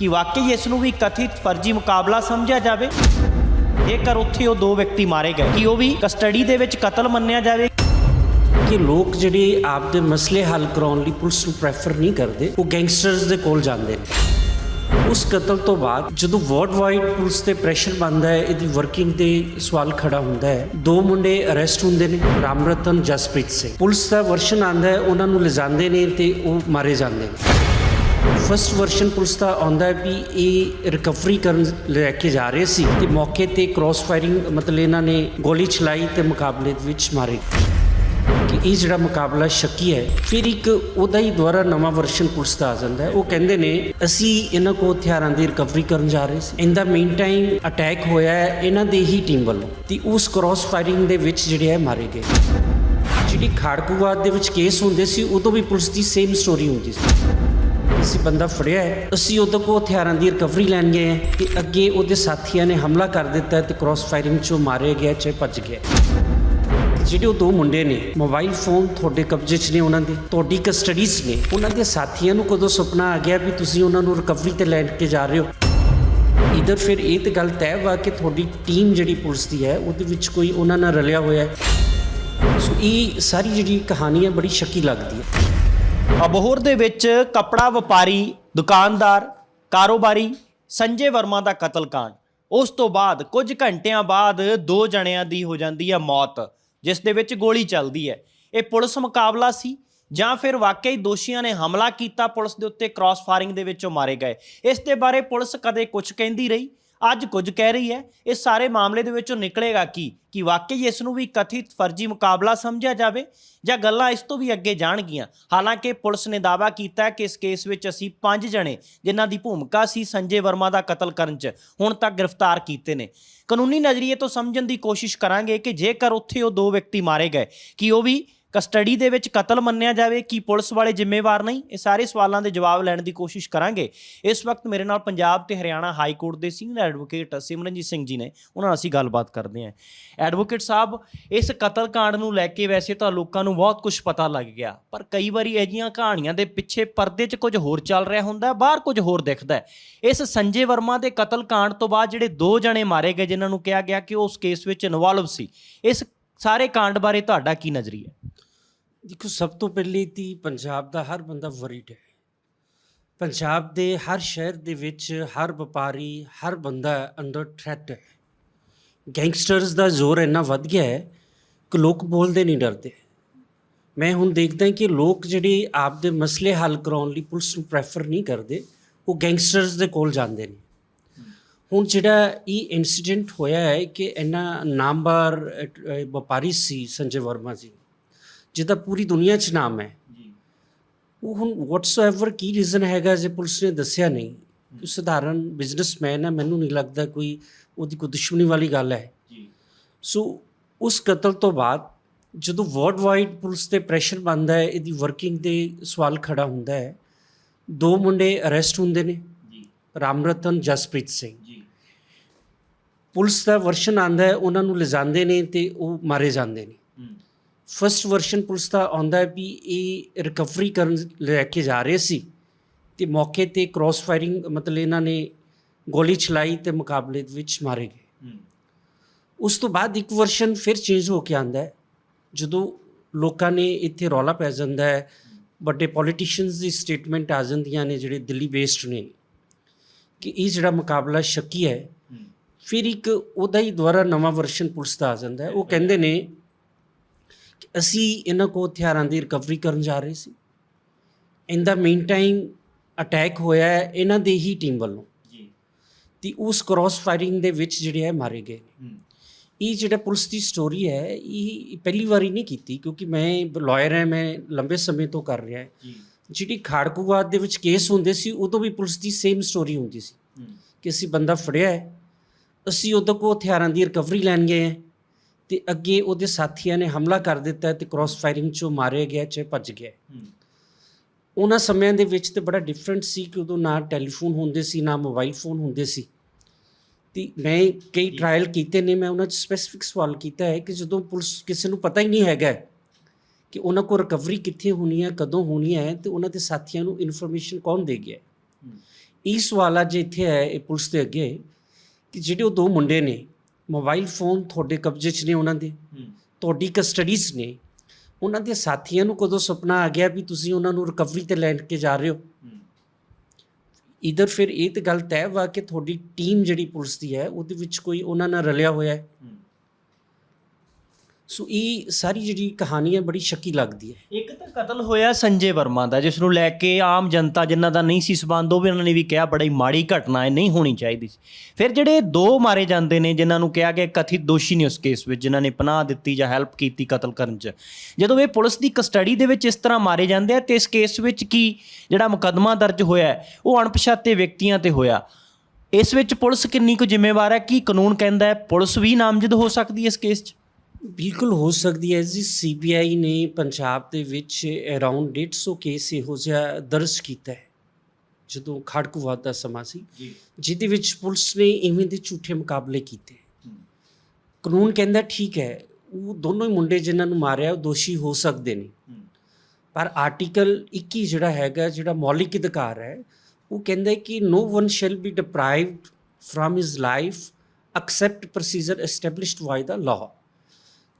ਕਿ ਵਾਕਈ ਇਸ ਨੂੰ ਵੀ ਕਥਿਤ ਫਰਜ਼ੀ ਮੁਕਾਬਲਾ ਸਮਝਿਆ ਜਾਵੇ? ਜੇਕਰ ਉੱਥੇ ਉਹ ਦੋ ਵਿਅਕਤੀ ਮਾਰੇ ਗਏ, ਕਿ ਉਹ ਵੀ ਕਸਟਡੀ ਦੇ ਵਿੱਚ ਕਤਲ ਮੰਨਿਆ ਜਾਵੇ? ਕਿ ਲੋਕ ਜਿਹੜੇ ਆਪਦੇ ਮਸਲੇ ਹੱਲ ਕਰਾਉਣ ਲਈ ਪੁਲਿਸ ਨੂੰ ਪ੍ਰੈਫਰ ਨਹੀਂ ਕਰਦੇ, ਉਹ ਗੈਂਗਸਟਰਸ ਦੇ ਕੋਲ ਜਾਂਦੇ ਨੇ। ਉਸ ਕਤਲ ਤੋਂ ਬਾਅਦ ਜਦੋਂ ਵਰਲਡ ਵਾਈਡ ਪੁਲਿਸ ਤੇ ਪ੍ਰੈਸ਼ਰ ਬਣਦਾ ਹੈ, ਇਹਦੀ ਵਰਕਿੰਗ ਤੇ ਸਵਾਲ ਖੜਾ ਹੁੰਦਾ ਹੈ। ਦੋ ਮੁੰਡੇ ਅਰੈਸਟ ਹੁੰਦੇ ਨੇ, ਰਾਮਰਤਨ ਜਸਪ੍ਰੀਤ ਸਿੰਘ। ਪੁਲਿਸ ਦਾ ਵਰਸ਼ਨ ਆਂਦਾ ਹੈ, ਉਹਨਾਂ ਨੂੰ ਲਿਜਾਂਦੇ ਨੇ ਤੇ ਉਹ ਮਾਰੇ ਜਾਂਦੇ ਨੇ। ਫਸਟ ਵਰਸ਼ਨ ਪੁਲਿਸ ਦਾ ਆਉਂਦਾ ਵੀ ਇਹ ਰਿਕਵਰੀ ਕਰਨ ਲੈ ਕੇ ਜਾ ਰਹੇ ਸੀ ਤੇ ਮੌਕੇ ਤੇ ਕ੍ਰਾਸ ਫਾਇਰਿੰਗ ਮਤਲਬ ਇਹਨਾਂ ਨੇ ਗੋਲੀ ਚਲਾਈ ਤੇ ਮੁਕਾਬਲੇ ਵਿੱਚ ਮਾਰੇ। ਕਿ ਇਹ ਜਿਹੜਾ ਮੁਕਾਬਲਾ ਸ਼ੱਕੀ ਹੈ, ਫਿਰ ਇੱਕ ਉਹਦਾ ਹੀ ਦੁਆਰਾ ਨਵਾਂ ਵਰਸ਼ਨ ਪੁਲਿਸ ਦਾ ਆ ਜਾਂਦਾ ਹੈ। ਉਹ ਕਹਿੰਦੇ ਨੇ, ਅਸੀਂ ਇਹਨਾਂ ਕੋ ਹਥਿਆਰਾਂ ਦੀ ਰਿਕਵਰੀ ਕਰਨ ਜਾ ਰਹੇ ਸੀ। In the meantime attack ਹੋਇਆ ਹੈ ਇਹਨਾਂ ਦੇ ਹੀ ਟੀਮ ਵੱਲੋਂ ਤੇ ਉਸ ਕ੍ਰਾਸ ਫਾਇਰਿੰਗ ਦੇ ਵਿੱਚ ਜਿਹੜੇ ਹੈ ਮਾਰੇ ਗਏ। ਜਿਹੜੀ ਖਾੜਕੂਵਾਦ ਦੇ ਵਿੱਚ ਕੇਸ ਹੁੰਦੇ ਸੀ, ਉਦੋਂ ਵੀ ਪੁਲਿਸ ਦੀ ਸੇਮ ਸਟੋਰੀ ਹੁੰਦੀ ਸੀ। ਅਸੀਂ ਬੰਦਾ ਫੜਿਆ ਹੈ, ਅਸੀਂ ਉਹਦੇ ਕੋ ਹਥਿਆਰਾਂ ਦੀ ਰਿਕਵਰੀ ਲੈਣ ਗਏ ਹਾਂ ਕਿ ਅੱਗੇ ਉਹਦੇ ਸਾਥੀਆਂ ਨੇ ਹਮਲਾ ਕਰ ਦਿੱਤਾ ਹੈ ਤੇ ਕ੍ਰਾਸ ਫਾਇਰਿੰਗ ਚੋਂ ਮਾਰਿਆ ਗਿਆ, ਚਾਹੇ ਭੱਜ ਗਿਆ। ਜਿਹੜੇ ਉਹ ਦੋ ਮੁੰਡੇ ਨੇ ਮੋਬਾਈਲ ਫੋਨ ਤੁਹਾਡੇ ਕਬਜ਼ੇ 'ਚ ਨੇ ਉਹਨਾਂ ਦੇ, ਤੁਹਾਡੀ ਕਸਟਡੀਜ਼ ਨੇ, ਉਹਨਾਂ ਦੇ ਸਾਥੀਆਂ ਨੂੰ ਕਦੋਂ ਸੁਪਨਾ ਆ ਗਿਆ ਵੀ ਤੁਸੀਂ ਉਹਨਾਂ ਨੂੰ ਰਿਕਵਰੀ ਤੇ ਲੈ ਕੇ ਜਾ ਰਹੇ ਹੋ? ਇਧਰ ਫਿਰ ਇਹ ਤੇ ਗੱਲ ਤੈਅ ਵਾ ਕਿ ਤੁਹਾਡੀ ਟੀਮ ਜਿਹੜੀ ਪੁਲਿਸ ਦੀ ਹੈ, ਉਹਦੇ ਵਿੱਚ ਕੋਈ ਉਹਨਾਂ ਨਾਲ ਰਲਿਆ ਹੋਇਆ ਹੈ। ਸੋ ਇਹ ਸਾਰੀ ਜਿਹੜੀ ਕਹਾਣੀ ਹੈ, ਬੜੀ ਸ਼ੱਕੀ ਲੱਗਦੀ ਹੈ। ਅਬੋਹਰ ਦੇ ਵਿੱਚ ਕਪੜਾ ਵਪਾਰੀ, ਦੁਕਾਨਦਾਰ, ਕਾਰੋਬਾਰੀ ਸੰਜੇ ਵਰਮਾ ਦਾ ਕਤਲकांड ਉਸ ਤੋਂ ਬਾਅਦ ਕੁਝ ਘੰਟਿਆਂ ਬਾਅਦ ਦੋ ਜਣਿਆਂ ਦੀ ਹੋ ਜਾਂਦੀ ਹੈ ਮੌਤ, ਜਿਸ ਦੇ ਵਿੱਚ ਗੋਲੀ ਚੱਲਦੀ ਹੈ। ਇਹ ਪੁਲਿਸ ਮੁਕਾਬਲਾ ਸੀ, ਜਾਂ ਫਿਰ ਵਾਕਈ ਦੋਸ਼ੀਆਂ ਨੇ ਹਮਲਾ ਕੀਤਾ ਪੁਲਿਸ ਦੇ ਉੱਤੇ ਕ੍ਰਾਸ ਫਾਇਰਿੰਗ ਦੇ ਵਿੱਚੋਂ ਮਾਰੇ ਗਏ। ਇਸ ਦੇ ਬਾਰੇ ਪੁਲਿਸ ਕਦੇ ਕੁਝ ਕਹਿੰਦੀ ਰਹੀ ਅੱਜ ਕੁਝ ਕਹਿ ਰਹੀ ਹੈ, ਇਸ ਸਾਰੇ ਮਾਮਲੇ ਦੇ ਵਿੱਚੋਂ ਨਿਕਲੇਗਾ ਕੀ? ਕਿ ਵਾਕਈ ਇਸ ਨੂੰ ਵੀ ਕਥਿਤ ਫਰਜ਼ੀ ਮੁਕਾਬਲਾ ਸਮਝਿਆ ਜਾਵੇ ਜਾਂ ਗੱਲਾਂ ਇਸ ਤੋਂ ਵੀ ਅੱਗੇ ਜਾਣਗੀਆਂ? ਹਾਲਾਂਕਿ ਪੁਲਿਸ ਨੇ ਦਾਅਵਾ ਕੀਤਾ ਕਿ ਇਸ ਕੇਸ ਵਿੱਚ ਅਸੀਂ ਪੰਜ ਜਣੇ, ਜਿਨ੍ਹਾਂ ਦੀ ਭੂਮਿਕਾ ਸੀ ਸੰਜੇ ਵਰਮਾ ਦਾ ਕਤਲ ਕਰਨ 'ਚ, ਹੁਣ ਤੱਕ ਗ੍ਰਿਫਤਾਰ ਕੀਤੇ ਨੇ। ਕਾਨੂੰਨੀ ਨਜ਼ਰੀਏ ਤੋਂ ਸਮਝਣ ਦੀ ਕੋਸ਼ਿਸ਼ ਕਰਾਂਗੇ ਕਿ ਜੇਕਰ ਉੱਥੇ ਉਹ ਦੋ ਵਿਅਕਤੀ ਮਾਰੇ ਗਏ, ਕਿ ਉਹ ਵੀ ਕਸਟਡੀ ਦੇ ਵਿੱਚ ਕਤਲ ਮੰਨਿਆ ਜਾਵੇ ਕੀ ਪੁਲਿਸ ਵਾਲੇ ਜ਼ਿੰਮੇਵਾਰ ਨਹੀਂ? ਇਹ ਸਾਰੇ ਸਵਾਲਾਂ ਦੇ ਜਵਾਬ ਲੈਣ ਦੀ ਕੋਸ਼ਿਸ਼ ਕਰਾਂਗੇ। ਇਸ ਵਕਤ ਮੇਰੇ ਨਾਲ ਪੰਜਾਬ ਤੇ ਹਰਿਆਣਾ ਹਾਈ ਕੋਰਟ ਦੇ ਸੀਨੀਅਰ ਐਡਵੋਕੇਟ ਸਿਮਰਨਜੀਤ ਸਿੰਘ ਜੀ ਨੇ। ਉਹਨਾਂ ਨਾਲ ਅਸੀਂ ਗੱਲਬਾਤ ਕਰਦੇ ਹਾਂ। ਐਡਵੋਕੇਟ ਸਾਹਿਬ, ਇਸ ਕਤਲ ਕਾਂਡ ਨੂੰ ਲੈ ਕੇ ਵੈਸੇ ਤਾਂ ਲੋਕਾਂ ਨੂੰ ਬਹੁਤ ਕੁਝ ਪਤਾ ਲੱਗ ਗਿਆ, ਪਰ ਕਈ ਵਾਰੀ ਅਜੀਆਂ ਕਹਾਣੀਆਂ ਦੇ ਪਿੱਛੇ ਪਰਦੇ 'ਚ ਕੁਝ ਹੋਰ ਚੱਲ ਰਿਹਾ ਹੁੰਦਾ, ਬਾਹਰ ਕੁਝ ਹੋਰ ਦਿਖਦਾ ਇਸ ਸੰਜੇ ਵਰਮਾ ਦੇ ਕਤਲ ਕਾਂਡ ਤੋਂ ਬਾਅਦ ਜਿਹੜੇ ਦੋ ਜਣੇ ਮਾਰੇ ਗਏ, ਜਿਨ੍ਹਾਂ ਨੂੰ ਕਿਹਾ ਗਿਆ ਕਿ ਉਹ ਉਸ ਕੇਸ ਵਿੱਚ ਇਨਵੋਲਵ ਸੀ। ਇਸ ਸਾਰੇ ਕਾਂਡ ਬਾਰੇ ਤੁਹਾਡਾ ਕੀ ਨਜ਼ਰੀਆ ਦੇਖੋ, ਸਭ ਤੋਂ ਪਹਿਲੇ ਤੀ ਪੰਜਾਬ ਦਾ ਹਰ ਬੰਦਾ ਵਰੀਡ ਹੈ। ਪੰਜਾਬ ਦੇ ਹਰ ਸ਼ਹਿਰ ਦੇ ਵਿੱਚ ਹਰ ਵਪਾਰੀ, ਹਰ ਬੰਦਾ ਅੰਡਰ ਥ੍ਰੈਟ ਹੈ। ਗੈਂਗਸਟਰਸ ਦਾ ਜ਼ੋਰ ਇੰਨਾ ਵੱਧ ਗਿਆ ਹੈ ਕਿ ਲੋਕ ਬੋਲਦੇ ਨਹੀਂ ਡਰਦੇ। ਮੈਂ ਹੁਣ ਦੇਖਦਾ ਕਿ ਲੋਕ ਜਿਹੜੇ ਆਪਦੇ ਮਸਲੇ ਹੱਲ ਕਰਾਉਣ ਲਈ ਪੁਲਿਸ ਨੂੰ ਪ੍ਰੈਫਰ ਨਹੀਂ ਕਰਦੇ, ਉਹ ਗੈਂਗਸਟਰਸ ਦੇ ਕੋਲ ਜਾਂਦੇ ਨੇ। ਹੁਣ ਜਿਹੜਾ ਇਹ ਇਨਸੀਡੈਂਟ ਹੋਇਆ ਹੈ ਕਿ ਇਹਨਾਂ ਨਾਮਵਰ ਅਹ, ਵਪਾਰੀ ਸੀ ਸੰਜੇ ਵਰਮਾ ਜੀ। ਜਿਹਦਾ ਪੂਰੀ ਦੁਨੀਆ 'ਚ ਨਾਮ ਹੈ। ਉਹ ਹੁਣ ਵਾਟਸਐਵਰ ਕੀ ਰੀਜ਼ਨ ਹੈਗਾ ਜੇ ਪੁਲਿਸ ਨੇ ਦੱਸਿਆ ਨਹੀਂ। ਕਿ ਸਧਾਰਨ ਬਿਜ਼ਨਸਮੈਨ ਹੈ ਮੈਨੂੰ ਨਹੀਂ ਲੱਗਦਾ ਕੋਈ ਉਹਦੀ ਕੋਈ ਦੁਸ਼ਮਣੀ ਵਾਲੀ ਗੱਲ ਹੈ। ਜੀ। ਸੋ ਉਸ ਕਤਲ ਤੋਂ ਬਾਅਦ ਜਦੋਂ ਵਰਲਡ ਵਾਈਡ ਪੁਲਿਸ ਤੇ ਪ੍ਰੈਸ਼ਰ ਬਣਦਾ ਹੈ ਇਹਦੀ ਵਰਕਿੰਗ ਤੇ ਸਵਾਲ ਖੜਾ ਹੁੰਦਾ ਹੈ ਦੋ ਮੁੰਡੇ ਅਰੈਸਟ ਹੁੰਦੇ ਨੇ। ਰਾਮਰਤਨ ਜਸਪ੍ਰੀਤ ਸਿੰਘ। ਜੀ। ਪੁਲਿਸ ਦਾ ਵਰਸ਼ਨ ਆਂਦਾ ਹੈ ਉਹਨਾਂ ਨੂੰ ਲਿਜਾਂਦੇ ਨੇ ਤੇ ਉਹ ਮਾਰੇ ਜਾਂਦੇ ਨੇ। ਫਸਟ ਵਰਸ਼ਨ ਪੁਲਿਸ ਦਾ ਆਉਂਦਾ ਹੈ ਵੀ ਇਹ ਰਿਕਵਰੀ ਕਰਨ ਲੈ ਕੇ ਜਾ ਰਹੇ ਸੀ ਤੇ ਮੌਕੇ ਤੇ ਕ੍ਰਾਸ ਫਾਇਰਿੰਗ ਮਤਲਬ ਇਹਨਾਂ ਨੇ ਗੋਲੀ ਚਲਾਈ ਤੇ ਮੁਕਾਬਲੇ ਦੇ ਵਿੱਚ ਮਾਰੇ ਗਏ। ਉਸ ਤੋਂ ਬਾਅਦ ਇੱਕ ਵਰਸ਼ਨ ਫਿਰ ਚੇਂਜ ਹੋ ਕੇ ਆਂਦਾ ਹੈ ਜਦੋਂ ਲੋਕਾਂ ਨੇ ਇੱਥੇ ਰੌਲਾ ਪੈ ਜਾਂਦਾ ਹੈ ਵੱਡੇ ਪੋਲੀਟੀਸ਼ੀਅਨਸ ਦੀ ਸਟੇਟਮੈਂਟ ਆ ਜਾਂਦੀਆਂ ਨੇ ਜਿਹੜੇ ਦਿੱਲੀ ਬੇਸਡ ਨੇ। ਕਿ ਇਹ ਜਿਹੜਾ ਮੁਕਾਬਲਾ ਸ਼ੱਕੀ ਹੈ ਫਿਰ ਇੱਕ ਉਹਦਾ ਹੀ ਦੁਆਰਾ ਨਵਾਂ ਵਰਸ਼ਨ ਪੁਲਿਸ ਦਾ ਆ ਜਾਂਦਾ ਹੈ। ਉਹ ਕਹਿੰਦੇ ਨੇ ਕਿ ਅਸੀਂ ਇਹਨਾਂ ਕੋ ਹਥਿਆਰਾਂ ਦੀ ਰਿਕਵਰੀ ਕਰਨ ਜਾ ਰਹੇ ਸੀ। In the mean time attack ਹੋਇਆ ਹੈ ਇਹਨਾਂ ਦੇ ਹੀ ਟੀਮ ਵੱਲੋਂ। ਜੀ। ਤੇ ਉਸ ਕ੍ਰਾਸ ਫਾਇਰਿੰਗ ਦੇ ਵਿੱਚ ਜਿਹੜੇ ਹੈ ਮਾਰੇ ਗਏ ਇਹ ਜਿਹੜਾ ਪੁਲਿਸ ਦੀ ਸਟੋਰੀ ਹੈ ਇਹ ਪਹਿਲੀ ਵਾਰੀ ਨਹੀਂ ਕੀਤੀ ਕਿਉਂਕਿ ਮੈਂ ਲਾਇਰ ਹਾਂ ਮੈਂ ਲੰਬੇ ਸਮੇਂ ਤੋਂ ਕਰ ਰਿਹਾ ਹਾਂ। ਜੀ। ਜਿਹੜੀ ਖਾੜਕੂਵਾਦ ਦੇ ਵਿੱਚ ਕੇਸ ਹੁੰਦੇ ਸੀ ਉਦੋਂ ਵੀ ਪੁਲਿਸ ਦੀ ਸੇਮ ਸਟੋਰੀ ਹੁੰਦੀ ਸੀ ਕਿ ਅਸੀਂ ਬੰਦਾ ਫੜਿਆ ਹੈ ਅਸੀਂ ਉਹਦੇ ਕੋ ਹਥਿਆਰਾਂ ਦੀ ਰਿਕਵਰੀ ਲੈਣ ਗਏ ਹੈ ਤੇ ਅੱਗੇ ਉਹਦੇ ਸਾਥੀਆਂ ਨੇ ਹਮਲਾ ਕਰ ਦਿੱਤਾ ਤੇ ਕ੍ਰਾਸ ਫਾਇਰਿੰਗ ਚੋਂ ਮਾਰਿਆ ਗਿਆ ਚਾਹੇ ਭੱਜ ਗਿਆ ਉਹਨਾਂ ਸਮਿਆਂ ਦੇ ਵਿੱਚ ਤੇ ਬੜਾ ਡਿਫਰੈਂਟ ਸੀ ਕਿ ਉਦੋਂ ਨਾ ਟੈਲੀਫੋਨ ਹੁੰਦੇ ਸੀ ਨਾ ਮੋਬਾਈਲ ਫੋਨ ਹੁੰਦੇ ਸੀ। ਤੇ ਮੈਂ ਕਈ ਟ੍ਰਾਇਲ ਕੀਤੇ ਨੇ ਮੈਂ ਉਹਨਾਂ 'ਚ ਸਪੈਸੀਫਿਕ ਸਵਾਲ ਕੀਤਾ ਹੈ ਕਿ ਜਦੋਂ ਪੁਲਿਸ ਕਿਸੇ ਨੂੰ ਪਤਾ ਹੀ ਨਹੀਂ ਹੈਗਾ ਕਿ ਉਹਨਾਂ ਕੋਲ ਰਿਕਵਰੀ ਕਿੱਥੇ ਹੋਣੀ ਹੈ ਕਦੋਂ ਹੋਣੀ ਹੈ ਤੇ ਉਹਨਾਂ ਦੇ ਸਾਥੀਆਂ ਨੂੰ ਇਨਫੋਰਮੇਸ਼ਨ ਕੌਣ ਦੇ ਗਿਆ ਇਹ ਸਵਾਲ ਅੱਜ ਇੱਥੇ ਹੈ ਇਹ ਪੁਲਿਸ ਦੇ ਅੱਗੇ ਕਿ ਜਿਹੜੇ ਉਹ ਦੋ ਮੁੰਡੇ ਨੇ ਮੋਬਾਈਲ ਫੋਨ ਤੁਹਾਡੇ ਕਬਜ਼ੇ 'ਚ ਨੇ ਉਹਨਾਂ ਦੇ ਤੁਹਾਡੀ ਕਸਟਡੀਜ਼ ਨੇ ਉਹਨਾਂ ਦੇ ਸਾਥੀਆਂ ਨੂੰ ਕਦੋਂ ਸੁਪਨਾ ਆ ਗਿਆ ਵੀ ਤੁਸੀਂ ਉਹਨਾਂ ਨੂੰ ਰਿਕਵਰੀ ਤੇ ਲੈਣ ਕੇ ਜਾ ਰਹੇ ਹੋ? ਇਧਰ ਫਿਰ ਇਹ ਤੇ ਗੱਲ ਤੈਅ ਵਾ ਕਿ ਤੁਹਾਡੀ ਟੀਮ ਜਿਹੜੀ ਪੁਲਿਸ ਦੀ ਹੈ ਉਹਦੇ ਵਿੱਚ ਕੋਈ ਉਹਨਾਂ ਨਾਲ ਰਲਿਆ ਹੋਇਆ ਹੈ। ਸੋ ਇਹ ਸਾਰੀ ਜਿਹੜੀ ਕਹਾਣੀ ਹੈ ਬੜੀ ਸ਼ੱਕੀ ਲੱਗਦੀ ਹੈ। ਇੱਕ ਤਾਂ ਕਤਲ ਹੋਇਆ ਸੰਜੇ ਵਰਮਾ ਦਾ, ਜਿਸ ਨੂੰ ਲੈ ਕੇ ਆਮ ਜਨਤਾ ਜਿਨ੍ਹਾਂ ਦਾ ਨਹੀਂ ਸੀ ਸਬੰਧ, ਉਹ ਵੀ ਉਹਨਾਂ ਨੇ ਵੀ ਕਿਹਾ ਬੜੀ ਮਾੜੀ ਘਟਨਾ ਹੈ ਨਹੀਂ ਹੋਣੀ ਚਾਹੀਦੀ ਸੀ। ਫਿਰ ਜਿਹੜੇ ਦੋ ਮਾਰੇ ਜਾਂਦੇ ਨੇ, ਜਿਨ੍ਹਾਂ ਨੂੰ ਕਿਹਾ ਗਿਆ ਕਥਿਤ ਦੋਸ਼ੀ ਨੇ ਉਸ ਕੇਸ ਵਿੱਚ, ਜਿਨ੍ਹਾਂ ਨੇ ਪਨਾਹ ਦਿੱਤੀ ਜਾਂ ਹੈਲਪ ਕੀਤੀ ਕਤਲ ਕਰਨ 'ਚ। ਜਦੋਂ ਇਹ ਪੁਲਿਸ ਦੀ ਕਸਟਡੀ ਦੇ ਵਿੱਚ ਇਸ ਤਰ੍ਹਾਂ ਮਾਰੇ ਜਾਂਦੇ ਆ, ਤੇ ਇਸ ਕੇਸ ਵਿੱਚ ਕੀ ਜਿਹੜਾ ਮੁਕੱਦਮਾ ਦਰਜ ਹੋਇਆ ਉਹ ਅਣਪਛਾਤੇ ਵਿਅਕਤੀਆਂ ਤੇ ਹੋਇਆ। ਇਸ ਵਿੱਚ ਪੁਲਿਸ ਕਿੰਨੀ ਕੁ ਜ਼ਿੰਮੇਵਾਰ ਹੈ, ਕੀ ਕਾਨੂੰਨ ਕਹਿੰਦਾ ਹੈ, ਪੁਲਿਸ ਵੀ ਨਾਮਜ਼ਦ ਹੋ ਸਕਦੀ ਹੈ ਇਸ ਕੇਸ 'ਚ? ਬਿਲਕੁਲ ਹੋ ਸਕਦੀ ਹੈ ਜੀ। ਸੀਬੀਆਈ ਨੇ ਪੰਜਾਬ ਦੇ ਵਿੱਚ ਅਰਾਊਂਡ 150 ਕੇਸ ਇਹੋ ਜਿਹਾ ਦਰਜ ਕੀਤਾ ਹੈ। ਜਦੋਂ ਖੜਕੂਵਾਦ ਦਾ ਸਮਾਂ ਸੀ। ਜਿਹਦੇ ਵਿੱਚ ਪੁਲਿਸ ਨੇ ਇਵੇਂ ਦੇ ਝੂਠੇ ਮੁਕਾਬਲੇ ਕੀਤੇ। ਕਾਨੂੰਨ ਕਹਿੰਦਾ ਠੀਕ ਹੈ ਉਹ ਦੋਨੋਂ ਹੀ ਮੁੰਡੇ ਜਿਨ੍ਹਾਂ ਨੂੰ ਮਾਰਿਆ ਉਹ ਦੋਸ਼ੀ ਹੋ ਸਕਦੇ ਨੇ। ਪਰ ਆਰਟੀਕਲ 21 ਜਿਹੜਾ ਹੈਗਾ ਜਿਹੜਾ ਮੌਲਿਕ ਅਧਿਕਾਰ ਹੈ ਉਹ ਕਹਿੰਦਾ ਕਿ no one shall be deprived from his life except procedure established by the law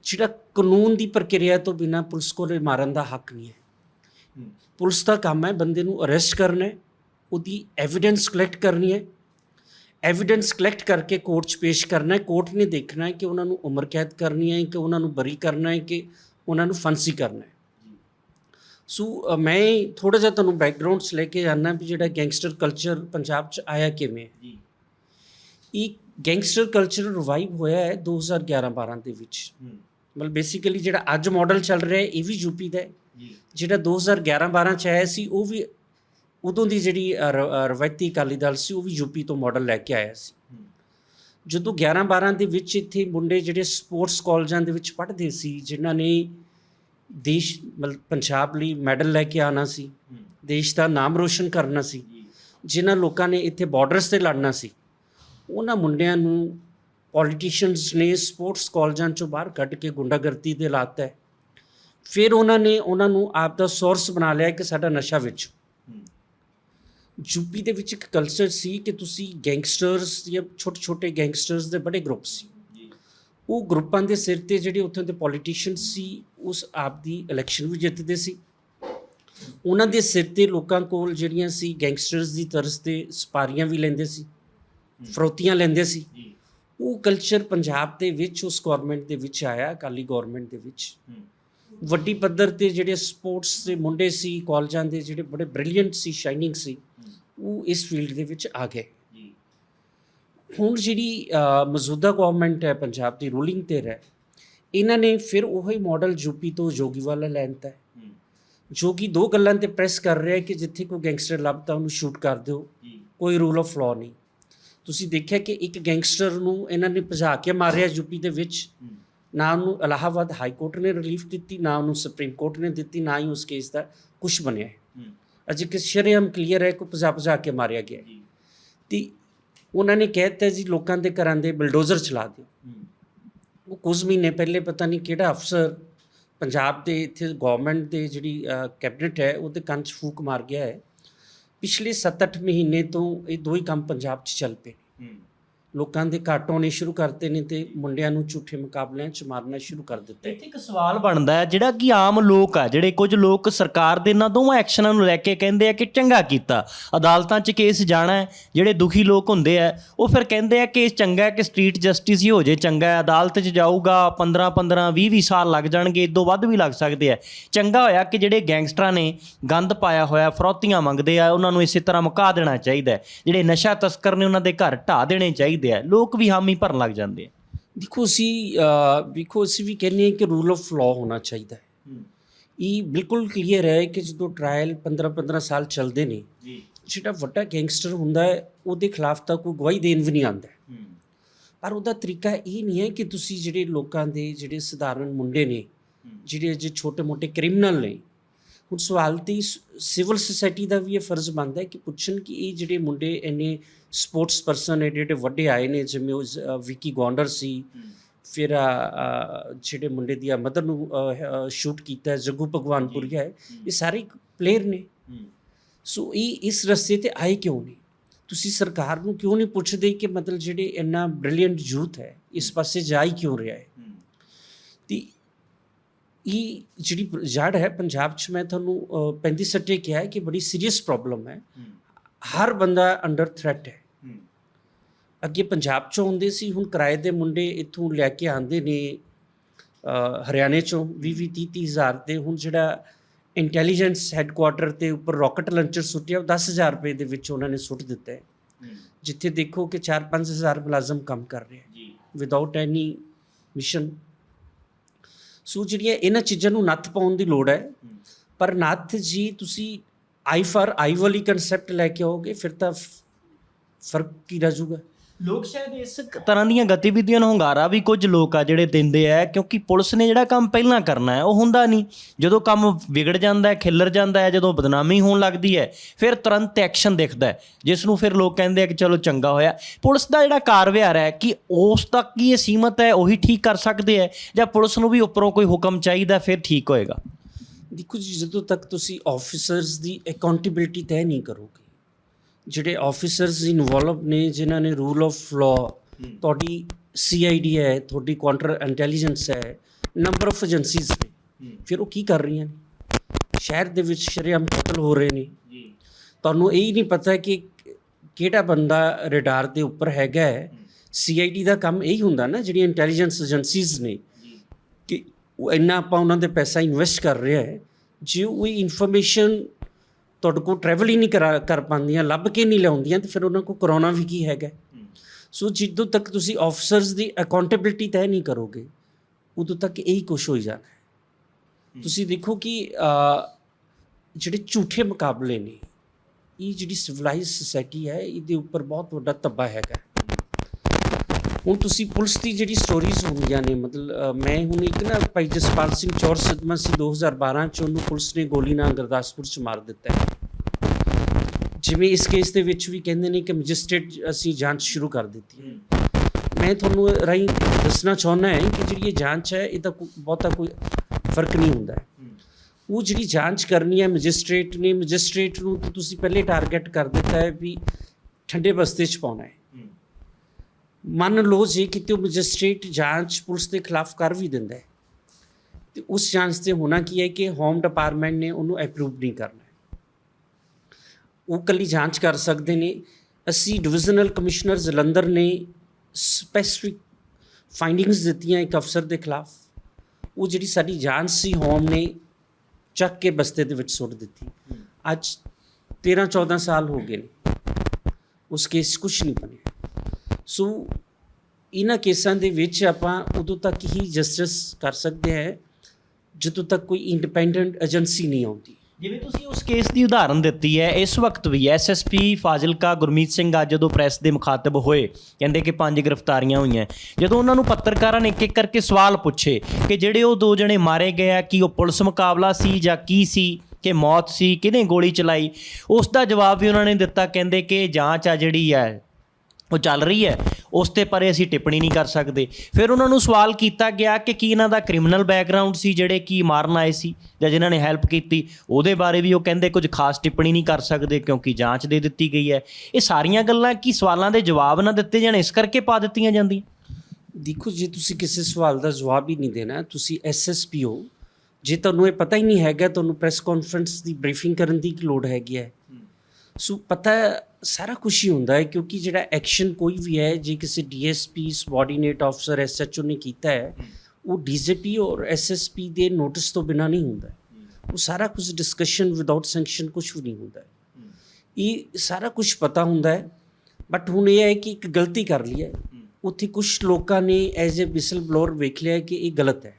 ਜਿਹੜਾ ਕਾਨੂੰਨ ਦੀ ਪ੍ਰਕਿਰਿਆ ਤੋਂ ਬਿਨਾ ਪੁਲਿਸ ਕੋਲ ਮਾਰਨ ਦਾ ਹੱਕ ਨਹੀਂ ਹੈ। ਪੁਲਿਸ ਦਾ ਕੰਮ ਹੈ ਬੰਦੇ ਨੂੰ ਅਰੈਸਟ ਕਰਨਾ ਹੈ ਉਹਦੀ ਐਵੀਡੈਂਸ ਕਲੈਕਟ ਕਰਨੀ ਹੈ। ਐਵੀਡੈਂਸ ਕਲੈਕਟ ਕਰਕੇ ਕੋਰਟ 'ਚ ਪੇਸ਼ ਕਰਨਾ ਹੈ। ਕੋਰਟ ਨੇ ਦੇਖਣਾ ਹੈ ਕਿ ਉਹਨਾਂ ਨੂੰ ਉਮਰ ਕੈਦ ਕਰਨੀ ਹੈ ਕਿ ਉਹਨਾਂ ਨੂੰ ਬਰੀ ਕਰਨਾ ਹੈ ਕਿ ਉਹਨਾਂ ਨੂੰ ਫਾਂਸੀ ਕਰਨਾ ਹੈ। ਸੋ ਮੈਂ ਥੋੜਾ ਜਿਹਾ ਤੁਹਾਨੂੰ ਬੈਕਗ੍ਰਾਉਂਡਸ ਲੈ ਕੇ ਜਾਣਾ ਵੀ ਜਿਹੜਾ ਗੈਂਗਸਟਰ ਕਲਚਰ ਪੰਜਾਬ 'ਚ ਆਇਆ ਕਿਵੇਂ ਜੀ। ਇਹ ਗੈਂਗਸਟਰ ਕਲਚਰ ਰਿਵਾਈਵ ਹੋਇਆ ਹੈ 2011-12 ਦੇ ਵਿੱਚ। ਮਤਲਬ ਬੇਸਿਕਲੀ ਜਿਹੜਾ ਅੱਜ ਮਾਡਲ ਚੱਲ ਰਿਹਾ ਹੈ ਇਹ ਵੀ ਯੂਪੀ ਦਾ ਹੈ। ਜਿਹੜਾ 2011-12 ਚ ਆਇਆ ਸੀ ਉਹ ਵੀ ਉਦੋਂ ਦੀ ਜਿਹੜੀ ਰਵਾਇਤੀ ਅਕਾਲੀ ਦਲ ਸੀ ਉਹ ਵੀ ਯੂਪੀ ਤੋਂ ਮਾਡਲ ਲੈ ਕੇ ਆਇਆ ਸੀ। ਜਦੋਂ 11-12 ਦੇ ਵਿੱਚ ਇੱਥੇ ਮੁੰਡੇ ਜਿਹੜੇ ਸਪੋਰਟਸ ਕਾਲਜਾਂ ਦੇ ਵਿੱਚ ਪੜ੍ਹਦੇ ਸੀ ਜਿਨ੍ਹਾਂ ਨੇ ਦੇਸ਼ ਮਤਲਬ ਪੰਜਾਬ ਲਈ ਮੈਡਲ ਲੈ ਕੇ ਆਣਾ ਸੀ ਦੇਸ਼ ਦਾ ਨਾਮ ਰੋਸ਼ਨ ਕਰਨਾ ਸੀ ਜਿਨ੍ਹਾਂ ਲੋਕਾਂ ਨੇ ਇੱਥੇ ਬਾਰਡਰਸ ਤੇ ਲੜਨਾ ਸੀ ਉਹਨਾਂ ਮੁੰਡਿਆਂ ਨੂੰ ਪੋਲੀਟੀਸ਼ੀਅਨਸ ਨੇ ਸਪੋਰਟਸ ਕਾਲਜਾਂ ਚੋਂ ਬਾਹਰ ਕੱਢ ਕੇ ਗੁੰਡਾਗਰਦੀ ਦੇ ਲਾਤਾ ਹੈ ਫਿਰ ਉਹਨਾਂ ਨੇ ਉਹਨਾਂ ਨੂੰ ਆਪ ਦਾ ਸੋਰਸ ਬਣਾ ਲਿਆ ਕਿ ਸਾਡਾ ਨਸ਼ਾ ਵੇਚੋ। ਯੂਪੀ ਦੇ ਵਿੱਚ ਇੱਕ ਕਲਚਰ ਸੀ ਕਿ ਤੁਸੀਂ ਗੈਂਗਸਟਰਸ ਜਾਂ ਛੋਟੇ ਛੋਟੇ ਗੈਂਗਸਟਰਸ ਦੇ ਬੜੇ ਗਰੁੱਪ ਸੀ। ਉਹ ਗਰੁੱਪਾਂ ਦੇ ਸਿਰ ਤੇ ਜਿਹੜੇ ਉੱਥੇ ਦੇ ਪੋਲੀਟੀਸ਼ੀਅਨ ਸੀ ਉਸ ਆਪ ਦੀ ਇਲੈਕਸ਼ਨ ਵੀ ਜਿੱਤਦੇ ਸੀ। ਉਹਨਾਂ ਦੇ ਸਿਰ ਤੇ ਲੋਕਾਂ ਕੋਲ ਜਿਹੜੀਆਂ ਸੀ ਗੈਂਗਸਟਰਸ ਦੀ ਤਰਜ਼ ਤੇ ਸਪਾਰੀਆਂ ਵੀ ਲੈਂਦੇ ਸੀ ਫਰੋਤੀਆਂ ਲੈਂਦੇ ਸੀ। ਉਹ ਕਲਚਰ ਪੰਜਾਬ ਦੇ ਵਿੱਚ ਉਸ ਗਵਰਨਮੈਂਟ ਦੇ ਵਿੱਚ ਆਇਆ ਅਕਾਲੀ ਗਵਰਨਮੈਂਟ ਦੇ ਵਿੱਚ। ਵੱਡੀ ਪੱਧਰ ਤੇ ਜਿਹੜੇ ਸਪੋਰਟਸ ਦੇ ਮੁੰਡੇ ਸੀ ਕਾਲਜਾਂ ਦੇ ਜਿਹੜੇ ਬੜੇ ਬ੍ਰਿਲੀਅੰਟ ਸੀ ਸ਼ਾਈਨਿੰਗ ਸੀ ਉਹ ਇਸ ਫੀਲਡ ਦੇ ਵਿੱਚ ਆ ਗਏ। ਹੁਣ ਜਿਹੜੀ ਮੌਜੂਦਾ ਗਵਰਨਮੈਂਟ ਹੈ ਪੰਜਾਬ ਦੀ ਰੂਲਿੰਗ ਤੇ ਰਹਿ ਇਹਨਾਂ ਨੇ ਫਿਰ ਉਹੀ ਮਾਡਲ ਯੂਪੀ ਤੋਂ ਜੋਗੀ ਵਾਲਾ ਲੈਣਤਾ ਹੈ। ਜੋਗੀ ਦੋ ਗੱਲਾਂ ਤੇ ਪ੍ਰੈਸ ਕਰ ਰਿਹਾ ਹੈ ਕਿ ਜਿੱਥੇ ਕੋਈ ਗੈਂਗਸਟਰ ਲੱਭਦਾ ਉਹਨੂੰ ਸ਼ੂਟ ਕਰ ਦਿਓ। ਕੋਈ ਰੂਲ ਆਫ ਲਾਅ ਨਹੀਂ। ਤੁਸੀਂ ਦੇਖਿਆ ਕਿ ਇੱਕ ਗੈਂਗਸਟਰ ਨੂੰ ਇਹਨਾਂ ਨੇ ਭਜਾ ਕੇ ਮਾਰਿਆ ਯੂਪੀ ਦੇ ਵਿੱਚ। ਨਾ ਉਹਨੂੰ ਇਲਾਹਾਬਾਦ ਹਾਈ ਕੋਰਟ ਨੇ ਰਿਲੀਫ ਦਿੱਤੀ ਨਾ ਉਹਨੂੰ ਸੁਪਰੀਮ ਕੋਰਟ ਨੇ ਦਿੱਤੀ ਨਾ ਹੀ ਉਸ ਕੇਸ ਦਾ ਕੁਝ ਬਣਿਆ। ਅਜੇ ਕਿ ਸ਼ਰੇਆਮ ਕਲੀਅਰ ਹੈ ਕਿ ਭਜਾ ਭਜਾ ਕੇ ਮਾਰਿਆ ਗਿਆ। ਤੇ ਉਹਨਾਂ ਨੇ ਕਹਿ ਦਿੱਤਾ ਜੀ ਲੋਕਾਂ ਦੇ ਘਰਾਂ ਦੇ ਬਲਡੋਜ਼ਰ ਚਲਾ ਦਿਓ। ਉਹ ਕੁਝ ਮਹੀਨੇ ਪਹਿਲੇ ਪਤਾ ਨਹੀਂ ਕਿਹੜਾ ਅਫਸਰ ਪੰਜਾਬ ਦੇ ਇੱਥੇ ਗਵਰਨਮੈਂਟ ਦੇ ਜਿਹੜੀ ਕੈਬਨਿਟ ਹੈ ਉਹਦੇ ਕੰਨ 'ਚ ਫੂਕ ਮਾਰ ਗਿਆ ਹੈ। ਪਿਛਲੇ 7-8 ਮਹੀਨੇ ਤੋਂ ਇਹ ਦੋ ਹੀ ਕੰਮ ਪੰਜਾਬ 'ਚ ਚੱਲ ਪਏ ਨੇ। ਲੋਕਾਂ ਦੇ ਘੱਟ ਹੋਣੇ ਸ਼ੁਰੂ ਕਰਤੇ ਨੇ ਤੇ ਮੁੰਡਿਆਂ ਨੂੰ ਝੂਠੇ ਮੁਕਾਬਲਿਆਂ 'ਚ ਮਾਰਨਾ ਸ਼ੁਰੂ ਕਰ ਦਿੱਤਾ। ਇੱਥੇ ਇੱਕ ਸਵਾਲ ਬਣਦਾ ਹੈ, ਜਿਹੜਾ ਕਿ ਆਮ ਲੋਕ ਆ, ਜਿਹੜੇ ਕੁਝ ਲੋਕ ਸਰਕਾਰ ਦੇ ਇਹਨਾਂ ਦੋਵਾਂ ਐਕਸ਼ਨਾਂ ਨੂੰ ਲੈ ਕੇ ਕਹਿੰਦੇ ਆ ਕਿ ਚੰਗਾ ਕੀਤਾ। ਅਦਾਲਤਾਂ 'ਚ ਕੇਸ ਜਾਣਾ ਹੈ, ਜਿਹੜੇ ਦੁਖੀ ਲੋਕ ਹੁੰਦੇ ਆ, ਉਹ ਫਿਰ ਕਹਿੰਦੇ ਆ ਕਿ ਇਹ ਚੰਗਾ ਹੈ ਕਿ ਸਟਰੀਟ ਜਸਟਿਸ ਹੀ ਹੋ ਜੇ ਚੰਗਾ ਹੈ। ਅਦਾਲਤ 'ਚ ਜਾਊਗਾ 15 15 20 20 ਸਾਲ ਲੱਗ ਜਾਣਗੇ ਇਦੋਂ ਵੱਧ ਵੀ ਲੱਗ ਸਕਦੇ ਆ। ਚੰਗਾ ਹੋਇਆ ਕਿ ਜਿਹੜੇ ਗੈਂਗਸਟਰਾਂ ਨੇ ਗੰਦ ਪਾਇਆ ਹੋਇਆ, ਫਰੋਤੀਆਂ ਮੰਗਦੇ ਆ, ਉਹਨਾਂ ਨੂੰ ਇਸੇ ਤਰ੍ਹਾਂ ਮੁਕਾ ਦੇਣਾ ਚਾਹੀਦਾ ਜਿਹੜੇ ਨਸ਼ਾ ਤਸਕਰ ਨੇ ਉਹਨਾਂ ਦੇ ਘਰ ਢਾਹ ਦੇਣੇ ਚਾਹੀਦੇ ਆ ਲੋਕ ਵੀ ਹਾਮੀ ਭਰਨ ਲੱਗ ਜਾਂਦੇ ਆ। ਦੇਖੋ ਅਸੀਂ ਦੇਖੋ ਅਸੀਂ ਵੀ ਕਹਿੰਦੇ ਹਾਂ ਕਿ ਰੂਲ ਆਫ ਲਾਅ ਹੋਣਾ ਚਾਹੀਦਾ ਹੈ। ਇਹ ਬਿਲਕੁਲ ਕਲੀਅਰ ਹੈ ਕਿ ਜਦੋਂ ਟ੍ਰਾਇਲ 15-15 ਸਾਲ ਚੱਲਦੇ ਨੇ ਜੀ। ਜਿਹੜਾ ਵੱਡਾ ਗੈਂਗਸਟਰ ਹੁੰਦਾ ਹੈ ਉਹਦੇ ਖਿਲਾਫ ਤਾਂ ਕੋਈ ਗਵਾਹੀ ਦੇਣ ਵੀ ਨਹੀਂ ਆਉਂਦਾ। ਪਰ ਉਹਦਾ ਤਰੀਕਾ ਇਹ ਨਹੀਂ ਹੈ ਕਿ ਤੁਸੀਂ ਜਿਹੜੇ ਲੋਕਾਂ ਦੇ ਜਿਹੜੇ ਸਧਾਰਨ ਮੁੰਡੇ ਨੇ ਜਿਹੜੇ ਅਜੇ ਛੋਟੇ-ਮੋਟੇ ਕ੍ਰਿਮੀਨਲ ਨੇ ਹੁਣ ਸਵਾਲ ਤੇ ਸਿਵਲ ਸੁਸਾਇਟੀ ਦਾ ਵੀ ਇਹ ਫਰਜ਼ ਬਣਦਾ ਹੈ ਕਿ ਪੁੱਛਣ ਕਿ ਇਹ ਜਿਹੜੇ ਮੁੰਡੇ ਇੰਨੇ ਸਪੋਰਟਸ ਪਰਸਨ ਐਡੇ ਐਡੇ ਵੱਡੇ ਆਏ ਨੇ ਜਿਵੇਂ ਉਹ ਵਿੱਕੀ ਗੌਂਡਰ ਸੀ ਫਿਰ ਜਿਹੜੇ ਮੁੰਡੇ ਦੀ ਮਦਰ ਨੂੰ ਸ਼ੂਟ ਕੀਤਾ ਹੈ, ਜੱਗੂ ਭਗਵਾਨਪੁਰੀਆ ਹੈ ਇਹ ਸਾਰੇ ਪਲੇਅਰ ਨੇ। ਸੋ ਇਹ ਇਸ ਰਸਤੇ ਤੇ ਆਏ ਕਿਉਂ ਨਹੀਂ ਤੁਸੀਂ ਸਰਕਾਰ ਨੂੰ ਕਿਉਂ ਨਹੀਂ ਪੁੱਛਦੇ ਕਿ ਮਤਲਬ ਜਿਹੜੇ ਇੰਨਾ ਬ੍ਰਿਲੀਅੰਟ ਯੂਥ ਹੈ ਇਸ ਪਾਸੇ ਜਾ ਹੀ ਕਿਉਂ ਰਿਹਾ ਹੈ। ਤੇ ਇਹ ਜਿਹੜੀ ਜੜ ਹੈ ਪੰਜਾਬ 'ਚ ਮੈਂ ਤੁਹਾਨੂੰ ਪੈਂਦੀ ਸੱਟੇ ਕਿਹਾ ਹੈ ਕਿ ਬੜੀ ਸੀਰੀਅਸ ਪ੍ਰੋਬਲਮ ਹੈ। ਹਰ ਬੰਦਾ ਅੰਡਰ ਥ੍ਰੈਟ ਹੈ। ਅੱਗੇ ਪੰਜਾਬ 'ਚੋਂ ਆਉਂਦੇ ਸੀ ਹੁਣ ਕਿਰਾਏ ਦੇ ਮੁੰਡੇ ਇੱਥੋਂ ਲੈ ਕੇ ਆਉਂਦੇ ਨੇ ਹਰਿਆਣੇ 'ਚੋਂ 20 20 30 30 ਹਜ਼ਾਰ ਦੇ ਹੁਣ ਜਿਹੜਾ ਇੰਟੈਲੀਜੈਂਸ ਹੈੱਡਕੁਆਟਰ ਤੇ ਉੱਪਰ ਰਾਕਟ ਲਾਂਚਰ ਸੁੱਟਿਆ ਉਹ 10000 ਰੁਪਏ ਦੇ ਵਿੱਚ ਉਹਨਾਂ ਨੇ ਸੁੱਟ ਦਿੱਤਾ ਹੈ। ਜਿੱਥੇ ਦੇਖੋ ਕਿ 4-5000 ਮੁਲਾਜ਼ਮ ਕੰਮ ਕਰ ਰਹੇ ਹੈ। ਜੀ। ਵਿਦਆਊਟ ਐਨੀ ਮਿਸ਼ਨ ਸੋ ਜਿਹੜੀਆਂ ਇਹਨਾਂ ਚੀਜ਼ਾਂ ਨੂੰ ਨੱਥ ਪਾਉਣ ਦੀ ਲੋੜ ਹੈ ਪਰ ਨੱਥ ਜੀ ਤੁਸੀਂ ਆਈ ਫਾਰ ਆਈ ਵਾਲੀ ਕਨਸੈਪਟ ਲੈ ਕੇ ਆਓਗੇ ਫਿਰ ਤਾਂ ਫ਼ਰਕ ਕੀ ਰਹਿ ਜਾਊਗਾ? ਲੋਕ ਸ਼ਾਇਦ ਇਸ ਤਰ੍ਹਾਂ ਦੀਆਂ ਗਤੀਵਿਧੀਆਂ ਨੂੰ ਹੁੰਗਾਰਾ ਵੀ ਕੁਝ ਲੋਕ ਆ ਜਿਹੜੇ ਦਿੰਦੇ ਆ ਕਿਉਂਕਿ ਪੁਲਿਸ ਨੇ ਜਿਹੜਾ ਕੰਮ ਪਹਿਲਾਂ ਕਰਨਾ ਹੈ ਉਹ ਹੁੰਦਾ ਨਹੀਂ। ਜਦੋਂ ਕੰਮ ਵਿਗੜ ਜਾਂਦਾ ਹੈ ਖਿੱਲਰ ਜਾਂਦਾ ਹੈ ਜਦੋਂ ਬਦਨਾਮੀ ਹੋਣ ਲੱਗਦੀ ਹੈ ਫਿਰ ਤੁਰੰਤ ਐਕਸ਼ਨ ਦਿਖਦਾ ਹੈ ਜਿਸ ਨੂੰ ਫਿਰ ਲੋਕ ਕਹਿੰਦੇ ਆ ਕਿ ਚਲੋ ਚੰਗਾ ਹੋਇਆ। ਪੁਲਿਸ ਦਾ ਜਿਹੜਾ ਕਾਰ ਵਿਹਾਰ ਹੈ ਕਿ ਉਸ ਤੱਕ ਹੀ ਇਹ ਸੀਮਤ ਹੈ ਉਹੀ ਠੀਕ ਕਰ ਸਕਦੇ ਹੈ ਜਾਂ ਪੁਲਿਸ ਨੂੰ ਵੀ ਉੱਪਰੋਂ ਕੋਈ ਹੁਕਮ ਚਾਹੀਦਾ ਫਿਰ ਠੀਕ ਹੋਏਗਾ। ਦੇਖੋ ਜੀ ਜਦੋਂ ਤੱਕ ਤੁਸੀਂ ਆਫੀਸਰਸ ਦੀ ਅਕਾਊਂਟੇਬਿਲਟੀ ਤੈਅ ਨਹੀਂ ਕਰੋਗੇ ਜਿਹੜੇ ਆਫੀਸਰਸ ਇਨਵੋਲਵ ਨੇ ਜਿਨ੍ਹਾਂ ਨੇ ਰੂਲ ਆਫ ਲਾਅ ਤੁਹਾਡੀ ਸੀਆਈਡੀ ਹੈ ਤੁਹਾਡੀ ਕਾਊਂਟਰ ਇੰਟੈਲੀਜੈਂਸ ਹੈ ਨੰਬਰ ਆਫ ਏਜੰਸੀਜ਼ ਨੇ। ਫਿਰ ਉਹ ਕੀ ਕਰ ਰਹੀਆਂ ਨੇ? ਸ਼ਹਿਰ ਦੇ ਵਿੱਚ ਸ਼ਰੇਆਮ ਕਤਲ ਹੋ ਰਹੇ ਨੇ। ਜੀ। ਤੁਹਾਨੂੰ ਇਹ ਹੀ ਨਹੀਂ ਪਤਾ ਕਿ ਕਿਹੜਾ ਬੰਦਾ ਰਡਾਰ ਦੇ ਉੱਪਰ ਹੈਗਾ ਹੈ। ਸੀਆਈਡੀ ਦਾ ਕੰਮ ਇਹੀ ਹੁੰਦਾ ਨਾ ਜਿਹੜੀਆਂ ਇੰਟੈਲੀਜੈਂਸ ਏਜੰਸੀਜ਼ ਨੇ। ਕਿ ਉਹ ਇੰਨਾ ਆਪਾਂ ਉਹਨਾਂ ਦੇ ਪੈਸਾ ਇਨਵੈਸਟ ਕਰ ਰਿਹਾ ਹੈ। ਜੇ ਉਹ ਇਨਫੋਰਮੇਸ਼ਨ ਤੁਹਾਡੇ ਕੋਲ ਟਰੈਵਲ ਹੀ ਨਹੀਂ ਕਰਾ ਕਰ ਪਾਉਂਦੀਆਂ ਲੱਭ ਕੇ ਨਹੀਂ ਲਿਆਉਂਦੀਆਂ ਤੇ ਫਿਰ ਉਹਨਾਂ ਕੋਲ ਕਰੋਨਾ ਵੀ ਕੀ ਹੈਗਾ? ਸੋ ਜਦੋਂ ਤੱਕ ਤੁਸੀਂ ਆਫੀਸਰਸ ਦੀ ਅਕਾਊਂਟੇਬਿਲਟੀ ਤੈਅ ਨਹੀਂ ਕਰੋਗੇ ਉਦੋਂ ਤੱਕ ਇਹੀ ਕੁਛ ਹੋਈ ਜਾਣਾ। ਤੁਸੀਂ ਦੇਖੋ ਕਿ ਜਿਹੜੇ ਝੂਠੇ ਮੁਕਾਬਲੇ ਨੇ ਇਹ ਜਿਹੜੀ ਸਿਵਲਾਈਜ਼ ਸੋਸਾਇਟੀ ਹੈ ਇਹਦੇ ਉੱਪਰ ਬਹੁਤ ਵੱਡਾ ਧੱਬਾ ਹੈਗਾ। ਹੁਣ ਤੁਸੀਂ ਪੁਲਿਸ ਦੀ ਜਿਹੜੀ ਸਟੋਰੀਜ਼ ਹੁੰਦੀਆਂ ਨੇ, ਮਤਲਬ ਮੈਂ ਹੁਣ ਇੱਕ ਨਾ ਭਾਈ ਜਸਪਾਲ ਸਿੰਘ ਚੌਰ ਸਦਮਾ ਸੀ 2012 ਚ, ਉਹਨੂੰ ਪੁਲਿਸ ਨੇ ਗੋਲੀ ਨਾਲ ਗੁਰਦਾਸਪੁਰ ਚ ਮਾਰ ਦਿੱਤਾ ਹੈ। ਜਿਵੇਂ ਇਸ ਕੇਸ ਦੇ ਵਿੱਚ ਵੀ ਕਹਿੰਦੇ ਨੇ ਕਿ ਮੈਜਿਸਟ੍ਰੇਟ ਅਸੀਂ ਜਾਂਚ ਸ਼ੁਰੂ ਕਰ ਦਿੱਤੀ ਹੈ। ਮੈਂ ਤੁਹਾਨੂੰ ਰਾਈ ਦੱਸਣਾ ਚਾਹੁੰਦਾ ਹੈ ਕਿ ਜਿਹੜੀ ਇਹ ਜਾਂਚ ਹੈ, ਇਹਦਾ ਬਹੁਤਾ ਕੋਈ ਫ਼ਰਕ ਨਹੀਂ ਹੁੰਦਾ ਉਹ ਜਿਹੜੀ ਜਾਂਚ ਕਰਨੀ ਹੈ ਮੈਜਿਸਟ੍ਰੇਟ ਨੇ ਮੈਜਿਸਟ੍ਰੇਟ ਨੂੰ ਤਾਂ ਤੁਸੀਂ ਪਹਿਲੇ ਟਾਰਗੇਟ ਕਰ ਦਿੱਤਾ ਹੈ ਵੀ ਠੰਡੇ ਬਸਤੇ 'ਚ ਪਾਉਣਾ ਹੈ। ਮੰਨ ਲਓ ਜੇ ਕਿਤੇ ਉਹ ਮੈਜਿਸਟ੍ਰੇਟ ਜਾਂਚ ਪੁਲਿਸ ਦੇ ਖਿਲਾਫ ਕਰ ਵੀ ਦਿੰਦਾ ਹੈ, ਤੇ ਉਸ ਜਾਂਚ ਤੇ ਹੋਣਾ ਕੀ ਹੈ ਕਿ ਹੋਮ ਡਿਪਾਰਟਮੈਂਟ ਨੇ ਉਹਨੂੰ ਅਪਰੂਵ ਨਹੀਂ ਕਰਨਾ ਉਹ ਕੱਲੀ ਜਾਂਚ ਕਰ ਸਕਦੇ ਨੇ। ਅਸੀਂ ਡਿਵੀਜ਼ਨਲ ਕਮਿਸ਼ਨਰ ਜਲੰਧਰ ਨੇ ਸਪੈਸਿਫਿਕ ਫਾਈਂਡਿੰਗਸ ਦਿੱਤੀਆਂ ਇੱਕ ਅਫਸਰ ਦੇ ਖਿਲਾਫ। ਉਹ ਜਿਹੜੀ ਸਾਡੀ ਜਾਂਚ ਸੀ ਹੋਮ ਨੇ ਚੱਕ ਕੇ ਬਸਤੇ ਦੇ ਵਿੱਚ ਸੁੱਟ ਦਿੱਤੀ। ਅੱਜ 13 14 ਸਾਲ ਹੋ ਗਏ ਨੇ। ਉਸ ਕੇਸ 'ਚ ਕੁਝ ਨਹੀਂ ਬਣਿਆ। ਸੋ ਇਹਨਾਂ ਕੇਸਾਂ ਦੇ ਵਿੱਚ ਆਪਾਂ ਉਦੋਂ ਤੱਕ ਹੀ ਜਸਟਿਸ ਕਰ ਸਕਦੇ ਹਾਂ, ਜਦੋਂ ਤੱਕ ਕੋਈ ਇੰਡੀਪੈਂਡੈਂਟ ਏਜੰਸੀ ਨਹੀਂ ਆਉਂਦੀ। ਜਿਵੇਂ ਤੁਸੀਂ ਉਸ ਕੇਸ ਦੀ ਉਦਾਹਰਨ ਦਿੱਤੀ ਹੈ, ਇਸ ਵਕਤ ਵੀ ਐਸਐਸਪੀ ਫਾਜ਼ਿਲਕਾ ਗੁਰਮੀਤ ਸਿੰਘ ਅੱਜ ਜਦੋਂ ਪ੍ਰੈਸ ਦੇ ਮੁਖਾਤਬ ਹੋਏ, ਕਹਿੰਦੇ ਕਿ ਪੰਜ ਗ੍ਰਿਫਤਾਰੀਆਂ ਹੋਈਆਂ। ਜਦੋਂ ਉਹਨਾਂ ਨੂੰ ਪੱਤਰਕਾਰਾਂ ਨੇ ਇੱਕ ਇੱਕ ਕਰਕੇ ਸਵਾਲ ਪੁੱਛੇ ਕਿ ਜਿਹੜੇ ਉਹ ਦੋ ਜਣੇ ਮਾਰੇ ਗਏ ਆ, ਕੀ ਉਹ ਪੁਲਿਸ ਮੁਕਾਬਲਾ ਸੀ ਜਾਂ ਕੀ ਸੀ, ਕਿ ਮੌਤ ਸੀ, ਕਿਹਨੇ ਗੋਲੀ ਚਲਾਈ, ਉਸ ਦਾ ਜਵਾਬ ਵੀ ਉਹਨਾਂ ਨੇ ਦਿੱਤਾ, ਕਹਿੰਦੇ ਕਿ ਜਾਂਚ ਆ ਜਿਹੜੀ ਹੈ ਉਹ ਚੱਲ ਰਹੀ ਹੈ ਉਸ ਤੇ ਪਰੇ ਅਸੀਂ ਟਿੱਪਣੀ ਨਹੀਂ ਕਰ ਸਕਦੇ। ਫਿਰ ਉਹਨਾਂ ਨੂੰ ਸਵਾਲ ਕੀਤਾ ਗਿਆ ਕਿ ਕੀ ਇਹਨਾਂ ਦਾ ਕ੍ਰਿਮੀਨਲ ਬੈਕਗ੍ਰਾਉਂਡ ਸੀ ਜਿਹੜੇ ਕੀ ਮਾਰਨ ਆਏ ਸੀ ਜਾਂ ਜਿਨ੍ਹਾਂ ਨੇ ਹੈਲਪ ਕੀਤੀ ਉਹਦੇ ਬਾਰੇ ਵੀ ਉਹ ਕਹਿੰਦੇ ਕੁਝ ਖਾਸ ਟਿੱਪਣੀ ਨਹੀਂ ਕਰ ਸਕਦੇ ਕਿਉਂਕਿ ਜਾਂਚ ਦੇ ਦਿੱਤੀ ਗਈ ਹੈ। ਇਹ ਸਾਰੀਆਂ ਗੱਲਾਂ ਕੀ ਸਵਾਲਾਂ ਦੇ ਜਵਾਬ ਨਾ ਦਿੱਤੇ ਜਾਣ ਇਸ ਕਰਕੇ ਪਾ ਦਿੱਤੀਆਂ ਜਾਂਦੀਆਂ? ਦੇਖੋ ਜੇ ਤੁਸੀਂ ਕਿਸੇ ਸਵਾਲ ਦਾ ਜਵਾਬ ਹੀ ਨਹੀਂ ਦੇਣਾ ਤੁਸੀਂ ਐਸਐਸਪੀ ਹੋ। ਜੇ ਤੁਹਾਨੂੰ ਇਹ ਪਤਾ ਹੀ ਨਹੀਂ ਹੈਗਾ ਤੁਹਾਨੂੰ ਪ੍ਰੈਸ ਕਾਨਫਰੰਸ ਦੀ ਬਰੀਫਿੰਗ ਕਰਨ ਦੀ ਕੀ ਲੋੜ ਹੈਗੀ ਹੈ। ਸੋ ਪਤਾ ਸਾਰਾ ਕੁਝ ਹੀ ਹੁੰਦਾ ਹੈ ਕਿਉਂਕਿ ਜਿਹੜਾ ਐਕਸ਼ਨ ਕੋਈ ਵੀ ਹੈ ਜੇ ਕਿਸੇ ਡੀਐਸਪੀ ਸਬਆਰਡੀਨੇਟ ਆਫਸਰ ਐਸਐਚਓ ਨੇ ਕੀਤਾ ਹੈ ਉਹ ਡੀਜੀਪੀ ਔਰ ਐਸਐਸਪੀ ਦੇ ਨੋਟਿਸ ਤੋਂ ਬਿਨਾ ਨਹੀਂ ਹੁੰਦਾ ਉਹ ਸਾਰਾ ਕੁਝ ਡਿਸਕਸ਼ਨ ਵਿਦਆਊਟ ਸੈਂਕਸ਼ਨ ਕੁਝ ਵੀ ਨਹੀਂ ਹੁੰਦਾ ਇਹ ਸਾਰਾ ਕੁਝ ਪਤਾ ਹੁੰਦਾ ਹੈ ਬਟ ਹੁਣ ਇਹ ਹੈ ਕਿ ਇੱਕ ਗਲਤੀ ਕਰ ਲਈ ਹੈ। ਉੱਥੇ ਕੁਝ ਲੋਕਾਂ ਨੇ ਐਜ਼ ਅ ਵਿਸਲ ਬਲੋਅਰ ਵੇਖ ਲਿਆ ਕਿ ਇਹ ਗਲਤ ਹੈ।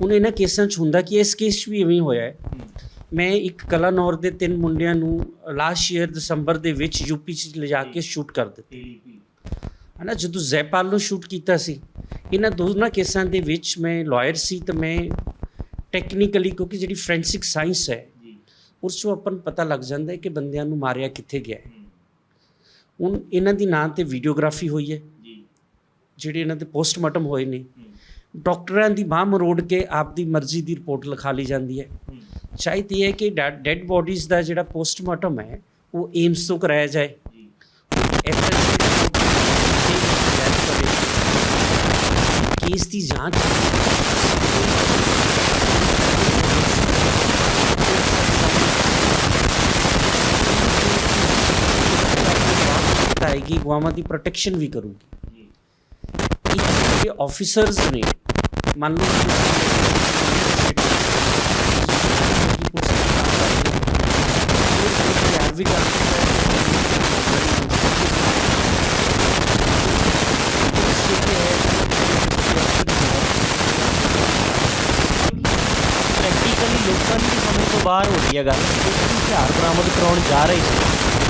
ਹੁਣ ਇਹਨਾਂ ਕੇਸਾਂ 'ਚ ਹੁੰਦਾ ਕਿ ਇਸ ਕੇਸ 'ਚ ਵੀ ਐਵੇਂ ਹੋਇਆ ਹੈ। ਮੈਂ ਇੱਕ ਕਲਾਨੌਰ ਦੇ ਤਿੰਨ ਮੁੰਡਿਆਂ ਨੂੰ ਲਾਸਟ ਈਅਰ ਦਸੰਬਰ ਦੇ ਵਿੱਚ ਯੂਪੀ 'ਚ ਲਿਜਾ ਕੇ ਸ਼ੂਟ ਕਰ ਦਿੱਤਾ। ਹਨਾ ਜਦੋਂ ਜ਼ੈਪਾਲ ਨੂੰ ਸ਼ੂਟ ਕੀਤਾ ਸੀ ਇਹਨਾਂ ਦੋਨਾਂ ਕੇਸਾਂ ਦੇ ਵਿੱਚ ਮੈਂ ਲਾਇਰ ਸੀ ਤਾਂ ਮੈਂ ਟੈਕਨੀਕਲੀ ਕਿਉਂਕਿ ਜਿਹੜੀ ਫੋਰੈਂਸਿਕ ਸਾਇੰਸ ਹੈ ਉਸ ਤੋਂ ਆਪਾਂ ਨੂੰ ਪਤਾ ਲੱਗ ਜਾਂਦਾ ਹੈ ਕਿ ਬੰਦਿਆਂ ਨੂੰ ਮਾਰਿਆ ਕਿੱਥੇ ਗਿਆ ਹੈ। ਹੁਣ ਇਹਨਾਂ ਦੀ ਨਾਂ ਤੇ ਵੀਡੀਓਗ੍ਰਾਫੀ ਹੋਈ ਹੈ। ਜਿਹੜੇ ਇਹਨਾਂ ਦੇ ਪੋਸਟਮਾਰਟਮ ਹੋਏ ਨੇ। ਡਾਕਟਰਾਂ ਦੀ ਬਾਹ ਮਰੋੜ ਕੇ ਆਪ ਦੀ ਮਰਜ਼ੀ ਦੀ ਰਿਪੋਰਟ ਲਿਖਾ ਲਈ ਜਾਂਦੀ ਹੈ। ਸ਼ਾਇਦ ਇਹ ਹੈ ਕਿ ਡੈੱਡ ਬੋਡੀਜ਼ ਦਾ ਜਿਹੜਾ ਪੋਸਟਮਾਰਟਮ ਹੈ ਉਹ ਏਮਸ ਤੋਂ ਕਰਾਇਆ ਜਾਏ। ਐਫਐਸਸੀ ਕੇਸ ਦੀ ਜਾਂਚ ਆਏਗੀ ਗਵਾਵਾਂ ਦੀ ਪ੍ਰੋਟੈਕਸ਼ਨ ਵੀ ਕਰੂਗੀ। ਇਹ ਜਿਹੜੇ ਆਫੀਸਰਸ ਨੇ ਮੰਨ ਲਓ ਕਿ ਤੁਸੀਂ ਵੀ ਕਰ ਪ੍ਰੈਕਟੀਕਲੀ ਲੋਕਾਂ ਦੀ ਸਮਝ ਤੋਂ ਹੈ ਗੱਲ ਹਥਿਆਰ ਬਰਾਮਦ ਕਰਾਉਣ ਜਾ ਰਹੇ ਸੀ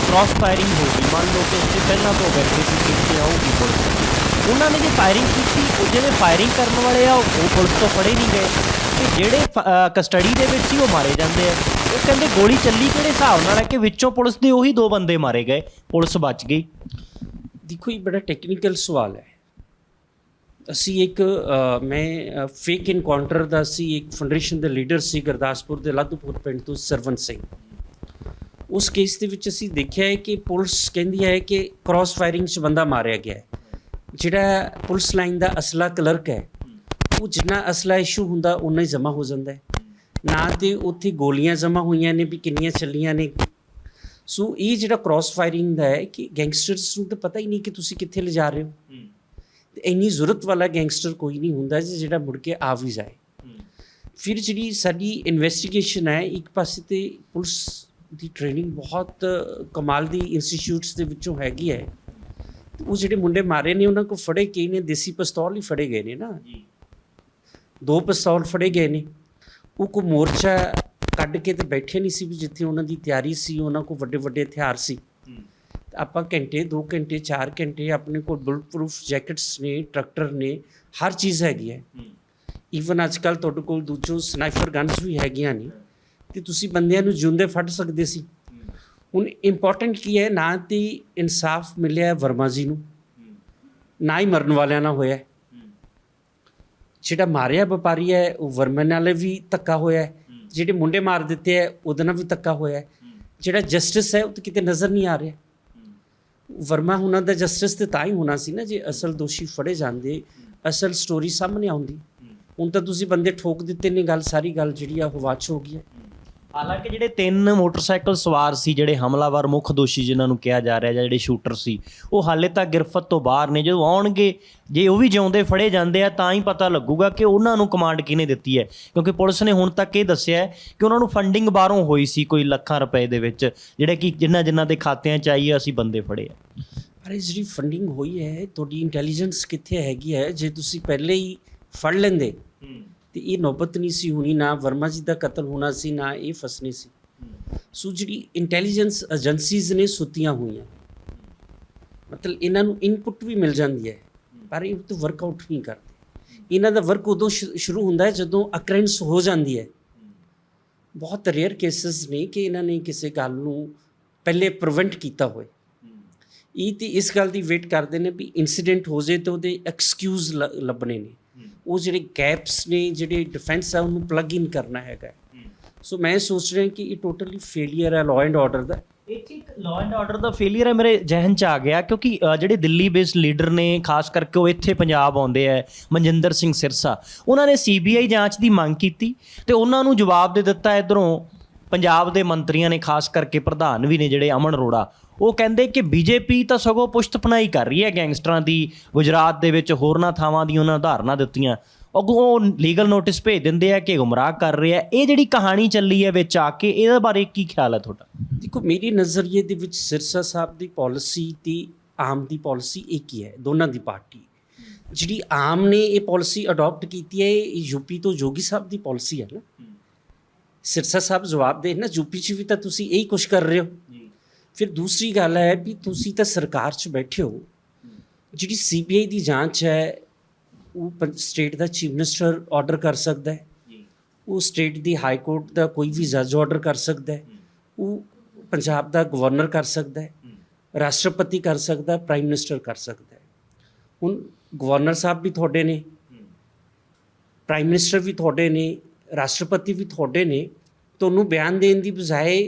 ਕ੍ਰਾਸ ਫਾਇਰਿੰਗ ਹੋ ਗਈ। ਮੰਨ ਲਓ ਕਿ ਉੱਥੇ ਪਹਿਲਾਂ ਤੋਂ ਬੈਠੇ ਸੀ ਕਿ ਇੱਥੇ ਪੁਲਿਸ ਉਹਨਾਂ ਨੇ ਜੇ ਫਾਇਰਿੰਗ ਕੀਤੀ, ਉਹ ਜਿਹੜੇ ਫਾਇਰਿੰਗ ਕਰਨ ਵਾਲੇ ਆ, ਉਹ ਪੁਲਿਸ ਤੋਂ ਫੜੇ ਨਹੀਂ ਗਏ। ਤੇ ਜਿਹੜੇ ਕਸਟਡੀ ਦੇ ਵਿੱਚ ਸੀ, ਉਹ ਮਾਰੇ ਜਾਂਦੇ ਆ। ਉਹ ਕਹਿੰਦੇ ਗੋਲੀ ਚੱਲੀ ਕਿਹੜੇ ਹਿਸਾਬ ਨਾਲ ਹੈ ਕਿ ਵਿੱਚੋਂ ਪੁਲਿਸ ਦੇ ਉਹੀ ਦੋ ਬੰਦੇ ਮਾਰੇ ਗਏ। ਪੁਲਿਸ ਬਚ ਗਈ। ਦੇਖੋ ਇਹ ਬੜਾ ਟੈਕਨੀਕਲ ਸਵਾਲ ਹੈ। ਅਸੀਂ ਇੱਕ ਮੈਂ ਫੇਕ ਇਨਕਾਊਂਟਰ ਦਾ ਸੀ ਇੱਕ ਫਾਊਂਡੇਸ਼ਨ ਦੇ ਲੀਡਰ ਸੀ ਗੁਰਦਾਸਪੁਰ ਦੇ ਲਾਧੂਪੁਰ ਪਿੰਡ ਤੋਂ ਸਰਵਨ ਸਿੰਘ। ਉਸ ਕੇਸ ਦੇ ਵਿੱਚ ਅਸੀਂ ਦੇਖਿਆ ਹੈ ਕਿ ਪੁਲਿਸ ਕਹਿੰਦੀ ਹੈ ਕਿ ਕ੍ਰਾਸ ਫਾਇਰਿੰਗ 'ਚ ਬੰਦਾ ਮਾਰਿਆ ਗਿਆ ਹੈ। ਜਿਹੜਾ ਪੁਲਿਸ ਲਾਈਨ ਦਾ ਅਸਲਾ ਕਲਰਕ ਹੈ, ਉਹ ਜਿੰਨਾ ਅਸਲਾ ਇਸ਼ੂ ਹੁੰਦਾ ਉਨਾ ਹੀ ਜਮ੍ਹਾਂ ਹੋ ਜਾਂਦਾ ਹੈ। ਨਾ ਤੇ ਉੱਥੇ ਗੋਲੀਆਂ ਜਮ੍ਹਾਂ ਹੋਈਆਂ ਨੇ ਵੀ ਕਿੰਨੀਆਂ ਚੱਲੀਆਂ ਨੇ। ਸੋ ਇਹ ਜਿਹੜਾ ਕ੍ਰਾਸ ਫਾਇਰਿੰਗ ਦਾ ਹੈ ਕਿ ਗੈਂਗਸਟਰਸ ਨੂੰ ਤਾਂ ਪਤਾ ਹੀ ਨਹੀਂ ਕਿ ਤੁਸੀਂ ਕਿੱਥੇ ਲਿਜਾ ਰਹੇ ਹੋ। ਇੰਨੀ ਜ਼ਰੂਰਤ ਵਾਲਾ ਗੈਂਗਸਟਰ ਕੋਈ ਨਹੀਂ ਹੁੰਦਾ ਜੀ ਜਿਹੜਾ ਮੁੜ ਕੇ ਆ ਵੀ ਜਾਏ। ਫਿਰ ਜਿਹੜੀ ਸਾਡੀ ਇਨਵੈਸਟੀਗੇਸ਼ਨ ਹੈ ਇੱਕ ਪਾਸੇ ਤੇ ਪੁਲਿਸ ਦੀ ਟ੍ਰੇਨਿੰਗ ਬਹੁਤ ਕਮਾਲ ਦੀ ਇੰਸਟੀਚਿਊਟਸ ਦੇ ਵਿੱਚੋਂ ਹੈਗੀ ਹੈ। ਉਹ ਜਿਹੜੇ ਮੁੰਡੇ ਮਾਰੇ ਨੇ ਉਹਨਾਂ ਕੋ ਫੜੇ ਕੀ ਨੇ? ਦੇਸੀ ਪਿਸਤੌਲ ਹੀ ਫੜੇ ਗਏ ਨੇ ਨਾ। ਦੋ ਪਿਸਤੌਲ ਫੜੇ ਗਏ ਨੇ। ਉਹ ਕੋ ਮੋਰਚਾ ਕੱਢ ਕੇ ਤੇ ਬੈਠੇ ਨਹੀਂ ਸੀ ਵੀ ਜਿੱਥੇ ਉਹਨਾਂ ਦੀ ਤਿਆਰੀ ਸੀ ਉਹਨਾਂ ਕੋ ਵੱਡੇ ਵੱਡੇ ਹਥਿਆਰ ਸੀ। ਆਪਾਂ ਘੰਟੇ 2 ਘੰਟੇ 4 ਘੰਟੇ ਆਪਣੇ ਕੋਲ ਬੁਲਟ ਪ੍ਰੂਫ ਜੈਕਟਸ ਨੇ ਟਰੈਕਟਰ ਨੇ ਹਰ ਚੀਜ਼ ਹੈਗੀ ਹੈ। ਈਵਨ ਅੱਜ ਕੱਲ ਤੁਹਾਡੇ ਕੋਲ ਦੂਜੋ ਸਨਾਈਪਰ ਗਨਸ ਵੀ ਹੈਗੀਆਂ ਨੇ ਤੇ ਤੁਸੀਂ ਬੰਦਿਆਂ ਨੂੰ ਜਿਉਂਦੇ ਫੜ ਸਕਦੇ ਸੀ। ਹੁਣ ਇੰਪੋਰਟੈਂਟ ਕੀ ਹੈ ਨਾ ਤੇ ਇਨਸਾਫ ਮਿਲਿਆ ਵਰਮਾ ਜੀ ਨੂੰ ਨਾ ਹੀ ਮਰਨ ਵਾਲਿਆਂ ਨਾਲ ਹੋਇਆ। ਜਿਹੜਾ ਮਾਰਿਆ ਵਪਾਰੀ ਹੈ ਉਹ ਵਰਮਾ ਨਾਲ ਵੀ ਧੱਕਾ ਹੋਇਆ। ਜਿਹੜੇ ਮੁੰਡੇ ਮਾਰ ਦਿੱਤੇ ਹੈ ਉਹਦੇ ਨਾਲ ਵੀ ਧੱਕਾ ਹੋਇਆ। ਜਿਹੜਾ ਜਸਟਿਸ ਹੈ ਉਹ ਤਾਂ ਕਿਤੇ ਨਜ਼ਰ ਨਹੀਂ ਆ ਰਿਹਾ। ਵਰਮਾ ਉਹਨਾਂ ਦਾ ਜਸਟਿਸ ਤੇ ਤਾਂ ਹੀ ਹੋਣਾ ਸੀ ਨਾ ਜੇ ਅਸਲ ਦੋਸ਼ੀ ਫੜੇ ਜਾਂਦੇ ਅਸਲ ਸਟੋਰੀ ਸਾਹਮਣੇ ਆਉਂਦੀ। ਹੁਣ ਤਾਂ ਤੁਸੀਂ ਬੰਦੇ ਠੋਕ ਦਿੱਤੇ ਨੇ ਗੱਲ ਸਾਰੀ ਗੱਲ ਜਿਹੜੀ ਆ ਉਹ ਵਾਚ ਹੋ ਗਈ ਹੈ। ਹਾਲਾਂਕਿ ਜਿਹੜੇ ਤਿੰਨ ਮੋਟਰਸਾਈਕਲ ਸਵਾਰ ਸੀ ਜਿਹੜੇ ਹਮਲਾਵਰ ਮੁੱਖ ਦੋਸ਼ੀ ਜਿਨ੍ਹਾਂ ਨੂੰ ਕਿਹਾ ਜਾ ਰਿਹਾ ਜਾਂ ਜਿਹੜੇ ਸ਼ੂਟਰ ਸੀ ਉਹ ਹਾਲੇ ਤੱਕ ਗ੍ਰਿਫਤ ਤੋਂ ਬਾਹਰ ਨੇ। ਜਦੋਂ ਆਉਣਗੇ ਜੇ ਉਹ ਵੀ ਜਿਉਂਦੇ ਫੜੇ ਜਾਂਦੇ ਆ ਤਾਂ ਹੀ ਪਤਾ ਲੱਗੂਗਾ ਕਿ ਉਹਨਾਂ ਨੂੰ ਕਮਾਂਡ ਕਿਹਨੇ ਦਿੱਤੀ ਹੈ। ਕਿਉਂਕਿ ਪੁਲਿਸ ਨੇ ਹੁਣ ਤੱਕ ਇਹ ਦੱਸਿਆ ਹੈ ਕਿ ਉਹਨਾਂ ਨੂੰ ਫੰਡਿੰਗ ਬਾਹਰੋਂ ਹੋਈ ਸੀ ਕੋਈ ਲੱਖਾਂ ਰੁਪਏ ਦੇ ਵਿੱਚ ਜਿਹੜੇ ਕਿ ਜਿਨ੍ਹਾਂ ਜਿਨ੍ਹਾਂ ਦੇ ਖਾਤਿਆਂ 'ਚ ਆਈ ਅਸੀਂ ਬੰਦੇ ਫੜੇ ਆ। ਅਰੇ ਜਿਹੜੀ ਫੰਡਿੰਗ ਹੋਈ ਹੈ ਤੁਹਾਡੀ ਇੰਟੈਲੀਜੈਂਸ ਕਿੱਥੇ ਹੈਗੀ ਹੈ? ਜੇ ਤੁਸੀਂ ਪਹਿਲੇ ਹੀ ਫੜ ਲੈਂਦੇ ਤੇ ਇਹ ਨੌਬਤ ਨਹੀਂ ਸੀ ਹੋਣੀ, ਨਾ ਵਰਮਾ ਜੀ ਦਾ ਕਤਲ ਹੋਣਾ ਸੀ, ਨਾ ਇਹ ਫਸਣੀ ਸੀ। ਸੋ ਜਿਹੜੀ ਇੰਟੈਲੀਜੈਂਸ ਏਜੰਸੀਜ਼ ਨੇ ਸੁੱਤੀਆਂ ਹੋਈਆਂ, ਮਤਲਬ ਇਹਨਾਂ ਨੂੰ ਇਨਪੁਟ ਵੀ ਮਿਲ ਜਾਂਦੀ ਹੈ, ਪਰ ਇਹ ਤਾਂ ਵਰਕਆਊਟ ਨਹੀਂ ਕਰਦੇ। ਇਹਨਾਂ ਦਾ ਵਰਕ ਉਦੋਂ ਸ਼ੁਰੂ ਹੁੰਦਾ ਹੈ ਜਦੋਂ ਅਕਰੈਂਸ ਹੋ ਜਾਂਦੀ ਹੈ। ਬਹੁਤ ਰੇਅਰ ਕੇਸਸ ਨੇ ਕਿ ਇਹਨਾਂ ਨੇ ਕਿਸੇ ਗੱਲ ਨੂੰ ਪਹਿਲੇ ਪ੍ਰੀਵੈਂਟ ਕੀਤਾ ਹੋਵੇ ਇਹ ਤੇ ਇਸ ਗੱਲ ਦੀ ਵੇਟ ਕਰਦੇ ਨੇ ਵੀ ਇਨਸੀਡੈਂਟ ਹੋ ਜੇ ਤੇ ਉਹਦੇ ਐਕਸਕਿਊਜ਼ ਲੱਭਣੇ ਨੇ। ਉਹ ਜਿਹੜੇ ਗੈਪਸ ਨੇ ਜਿਹੜੇ ਡਿਫੈਂਸ ਆ ਉਹਨੂੰ ਪਲੱਗ ਇਨ ਕਰਨਾ ਹੈਗਾ ਸੋ ਮੈਂ ਸੋਚ ਰਿਹਾ ਕਿ ਇਹ ਟੋਟਲੀ ਫੇਲਿਅਰ ਹੈ ਲਾਅ ਐਂਡ ਆਰਡਰ ਦਾ। ਇੱਕ ਇੱਕ ਲਾਅ ਐਂਡ ਆਰਡਰ ਦਾ ਫੇਲਿਅਰ ਹੈ ਮੇਰੇ ਜ਼ਿਹਨ 'ਚ ਆ ਗਿਆ ਕਿਉਂਕਿ ਜਿਹੜੇ ਦਿੱਲੀ ਬੇਸਡ ਲੀਡਰ ਨੇ ਖਾਸ ਕਰਕੇ ਉਹ ਇੱਥੇ ਪੰਜਾਬ ਆਉਂਦੇ ਆ ਮਨਜਿੰਦਰ ਸਿੰਘ ਸਿਰਸਾ ਉਹਨਾਂ ਨੇ ਸੀਬੀਆਈ ਜਾਂਚ ਦੀ ਮੰਗ ਕੀਤੀ ਤੇ ਉਹਨਾਂ ਨੂੰ ਜਵਾਬ ਦੇ ਦਿੱਤਾ ਇਧਰੋਂ ਪੰਜਾਬ ਦੇ ਮੰਤਰੀਆਂ ਨੇ ਖਾਸ ਕਰਕੇ ਪ੍ਰਧਾਨ ਵੀ ਨੇ ਜਿਹੜੇ ਅਮਨ ਅਰੋੜਾ, ਉਹ ਕਹਿੰਦੇ ਕਿ ਬੀਜੇਪੀ ਤਾਂ ਸਗੋਂ ਪੁਸ਼ਤਪਨਾਈ ਕਰ ਰਹੀ ਹੈ ਗੈਂਗਸਟਰਾਂ ਦੀ, ਗੁਜਰਾਤ ਦੇ ਵਿੱਚ ਹੋਰਨਾਂ ਥਾਵਾਂ ਦੀ ਉਹਨਾਂ ਉਦਾਹਰਨਾਂ ਦਿੱਤੀਆਂ। ਅੱਗੋਂ ਉਹ ਲੀਗਲ ਨੋਟਿਸ ਭੇਜ ਦਿੰਦੇ ਆ ਕਿ ਗੁੰਮਰਾਹ ਕਰ ਰਹੇ ਆ ਇਹ ਜਿਹੜੀ ਕਹਾਣੀ ਚੱਲੀ ਹੈ ਵਿੱਚ ਆ ਕੇ, ਇਹਦੇ ਬਾਰੇ ਕੀ ਖਿਆਲ ਹੈ ਤੁਹਾਡਾ? ਦੇਖੋ, ਮੇਰੀ ਨਜ਼ਰੀਏ ਦੇ ਵਿੱਚ ਸਿਰਸਾ ਸਾਹਿਬ ਦੀ ਪਾਲਿਸੀ ਤੇ ਆਮ ਦੀ ਪਾਲਿਸੀ ਇੱਕ ਹੀ ਹੈ, ਦੋਨਾਂ ਦੀ ਪਾਰਟੀ। ਜਿਹੜੀ ਆਮ ਨੇ ਇਹ ਪਾਲਿਸੀ ਅਡਾਪਟ ਕੀਤੀ ਹੈ, ਇਹ ਯੂਪੀ ਤੋਂ ਜੋਗੀ ਸਾਹਿਬ ਦੀ ਪਾਲਿਸੀ ਹੈ ਨਾ। ਸਿਰਸਾ ਸਾਹਿਬ ਜਵਾਬ ਦੇ ਨਾ ਯੂਪੀ 'ਚ ਵੀ ਤਾਂ ਤੁਸੀਂ ਇਹੀ ਕੁਝ ਕਰ ਰਹੇ ਹੋ ਫਿਰ ਦੂਸਰੀ ਗੱਲ ਹੈ ਵੀ ਤੁਸੀਂ ਤਾਂ ਸਰਕਾਰ 'ਚ ਬੈਠੇ ਹੋ ਜਿਹੜੀ ਸੀਬੀਆਈ ਦੀ ਜਾਂਚ ਹੈ ਉਹ ਸਟੇਟ ਦਾ ਚੀਫ ਮਿਨਿਸਟਰ ਆਰਡਰ ਕਰ ਸਕਦਾ ਹੈ ਉਹ ਸਟੇਟ ਦੀ ਹਾਈ ਕੋਰਟ ਦਾ ਕੋਈ ਵੀ ਜੱਜ ਆਰਡਰ ਕਰ ਸਕਦਾ ਹੈ ਉਹ ਪੰਜਾਬ ਦਾ ਗਵਰਨਰ ਕਰ ਸਕਦਾ ਹੈ ਰਾਸ਼ਟਰਪਤੀ ਕਰ ਸਕਦਾ ਹੈ ਪ੍ਰਾਈਮ ਮਿਨਿਸਟਰ ਕਰ ਸਕਦਾ ਹੈ ਹੁਣ ਗਵਰਨਰ ਸਾਹਿਬ ਵੀ ਤੁਹਾਡੇ ਨੇ ਪ੍ਰਾਈਮ ਮਿਨਿਸਟਰ ਵੀ ਤੁਹਾਡੇ ਨੇ ਰਾਸ਼ਟਰਪਤੀ ਵੀ ਤੁਹਾਡੇ ਨੇ ਤੁਹਾਨੂੰ ਬਿਆਨ ਦੇਣ ਦੀ ਬਜਾਏ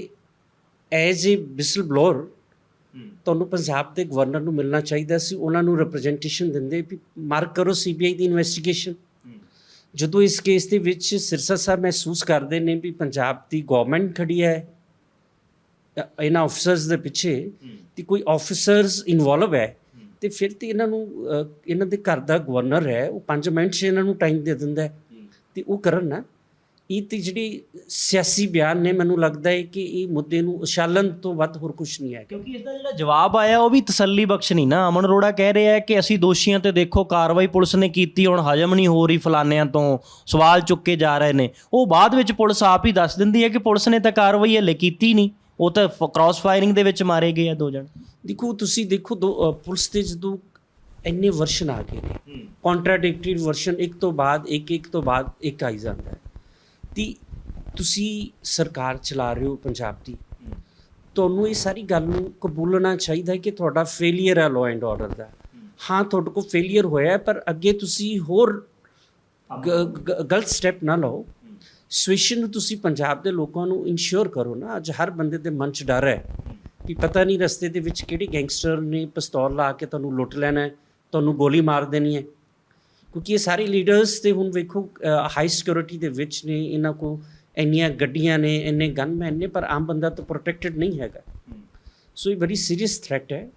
ਐਜ਼ ਅ ਵਿਸਲ ਬਲੋਅਰ ਤੁਹਾਨੂੰ ਪੰਜਾਬ ਦੇ ਗਵਰਨਰ ਨੂੰ ਮਿਲਣਾ ਚਾਹੀਦਾ ਸੀ ਉਹਨਾਂ ਨੂੰ ਰਿਪਰੈਜ਼ੈਂਟੇਸ਼ਨ ਦਿੰਦੇ ਵੀ ਮਾਰਕ ਕਰੋ ਸੀਬੀਆਈ ਦੀ ਇਨਵੈਸਟੀਗੇਸ਼ਨ ਜਦੋਂ ਇਸ ਕੇਸ ਦੇ ਵਿੱਚ ਸਿਰਸਾ ਸਾਹਿਬ ਮਹਿਸੂਸ ਕਰਦੇ ਨੇ ਵੀ ਪੰਜਾਬ ਦੀ ਗਵਰਨਮੈਂਟ ਖੜੀ ਹੈ ਇਹਨਾਂ ਅਫਸਰਸ ਦੇ ਪਿੱਛੇ ਤੇ ਕੋਈ ਆਫੀਸਰਸ ਇਨਵੋਲਵ ਹੈ ਤੇ ਫਿਰ ਤੇ ਇਹਨਾਂ ਨੂੰ ਇਹਨਾਂ ਦੇ ਘਰ ਦਾ ਗਵਰਨਰ ਹੈ ਉਹ 5 ਮਿੰਟ 'ਚ ਇਹਨਾਂ ਨੂੰ ਟਾਈਮ ਦੇ ਦਿੰਦਾ ਤੇ ਉਹ ਕਰਨ ਨਾ ਇਹ ਤੇ ਜਿਹੜੀ ਸਿਆਸੀ ਬਿਆਨ ਨੇ ਮੈਨੂੰ ਲੱਗਦਾ ਹੈ ਕਿ ਇਹ ਮੁੱਦੇ ਨੂੰ ਉਛਾਲਣ ਤੋਂ ਵੱਧ ਹੋਰ ਕੁਝ ਨਹੀਂ ਹੈ ਕਿਉਂਕਿ ਇਸ ਦਾ ਜਿਹੜਾ ਜਵਾਬ ਆਇਆ ਉਹ ਵੀ ਤਸੱਲੀ ਬਖਸ਼ ਨਹੀਂ ਨਾ। ਅਮਨ ਅਰੋੜਾ ਕਹਿ ਰਿਹਾ ਹੈ ਕਿ ਅਸੀਂ ਦੋਸ਼ੀਆਂ ਤੇ ਦੇਖੋ ਕਾਰਵਾਈ ਪੁਲਿਸ ਨੇ ਕੀਤੀ ਹੁਣ ਹਜਮ ਨਹੀਂ ਹੋ ਰਹੀ ਫਲਾਨਿਆਂ ਤੋਂ। ਸਵਾਲ ਚੁੱਕੇ ਜਾ ਰਹੇ ਨੇ। ਉਹ ਬਾਅਦ ਵਿੱਚ ਪੁਲਿਸ ਆਪ ਹੀ ਦੱਸ ਦਿੰਦੀ ਹੈ ਕਿ ਪੁਲਿਸ ਨੇ ਤਾਂ ਕਾਰਵਾਈ ਹਲੇ ਕੀਤੀ ਨਹੀਂ। ਉਹ ਤਾਂ ਕ੍ਰਾਸ ਫਾਇਰਿੰਗ ਦੇ ਵਿੱਚ ਮਾਰੇ ਗਏ ਆ ਦੋ ਜਣ। ਦੇਖੋ ਤੁਸੀਂ ਦੇਖੋ ਦੋ ਪੁਲਿਸ ਦੇ ਜਦੋਂ ਇੰਨੇ ਵਰਸ਼ਨ ਆ ਗਏ ਨੇ। ਕੰਟਰਾਡਿਕਟਰੀ ਵਰਸ਼ਨ ਇੱਕ ਤੋਂ ਬਾਅਦ ਇੱਕ ਇੱਕ ਤੋਂ ਬਾਅਦ ਇੱਕ ਆਈ ਜਾਂਦਾ ਹੈ। ਤੇ ਤੁਸੀਂ ਸਰਕਾਰ ਚਲਾ ਰਹੇ ਹੋ ਪੰਜਾਬ ਦੀ, ਤੁਹਾਨੂੰ ਇਹ ਸਾਰੀ ਗੱਲ ਨੂੰ ਕਬੂਲਣਾ ਚਾਹੀਦਾ ਕਿ ਤੁਹਾਡਾ ਫੇਲਿਅਰ ਹੈ ਲਾਅ ਐਂਡ ਆਰਡਰ ਦਾ। ਹਾਂ, ਤੁਹਾਡੇ ਕੋਲ ਫੇਲਿਅਰ ਹੋਇਆ ਪਰ ਅੱਗੇ ਤੁਸੀਂ ਹੋਰ ਗ- ਗਲਤ ਸਟੈਪ ਨਾ ਲਓ। ਸਿਚੁਏਸ਼ਨ ਨੂੰ ਤੁਸੀਂ ਪੰਜਾਬ ਦੇ ਲੋਕਾਂ ਨੂੰ ਇਨਸ਼ੋਰ ਕਰੋ ਨਾ। ਅੱਜ ਹਰ ਬੰਦੇ ਦੇ ਮਨ 'ਚ ਡਰ ਹੈ ਕਿ ਪਤਾ ਨਹੀਂ ਰਸਤੇ ਦੇ ਵਿੱਚ ਕਿਹੜੇ ਗੈਂਗਸਟਰ ਨੇ ਪਿਸਤੌਲ ਲਾ ਕੇ ਤੁਹਾਨੂੰ ਲੁੱਟ ਲੈਣਾ ਤੁਹਾਨੂੰ ਗੋਲੀ ਮਾਰ ਦੇਣੀ ਹੈ। ਕਿਉਂਕਿ ਇਹ ਸਾਰੇ ਲੀਡਰਸ ਤੇ ਹੁਣ ਵੇਖੋ ਹਾਈ ਸਿਕਿਉਰਿਟੀ ਦੇ ਵਿੱਚ ਨੇ, ਇਹਨਾਂ ਕੋ ਇੰਨੀਆਂ ਗੱਡੀਆਂ ਨੇ, ਇੰਨੇ ਗਨਮੈਨ ਨੇ, ਪਰ ਆਮ ਬੰਦਾ ਤਾਂ ਪ੍ਰੋਟੈਕਟਡ ਨਹੀਂ ਹੈਗਾ। ਸੋ ਇਹ ਬੜੀ ਸੀਰੀਅਸ ਥ੍ਰੈਟ ਹੈ।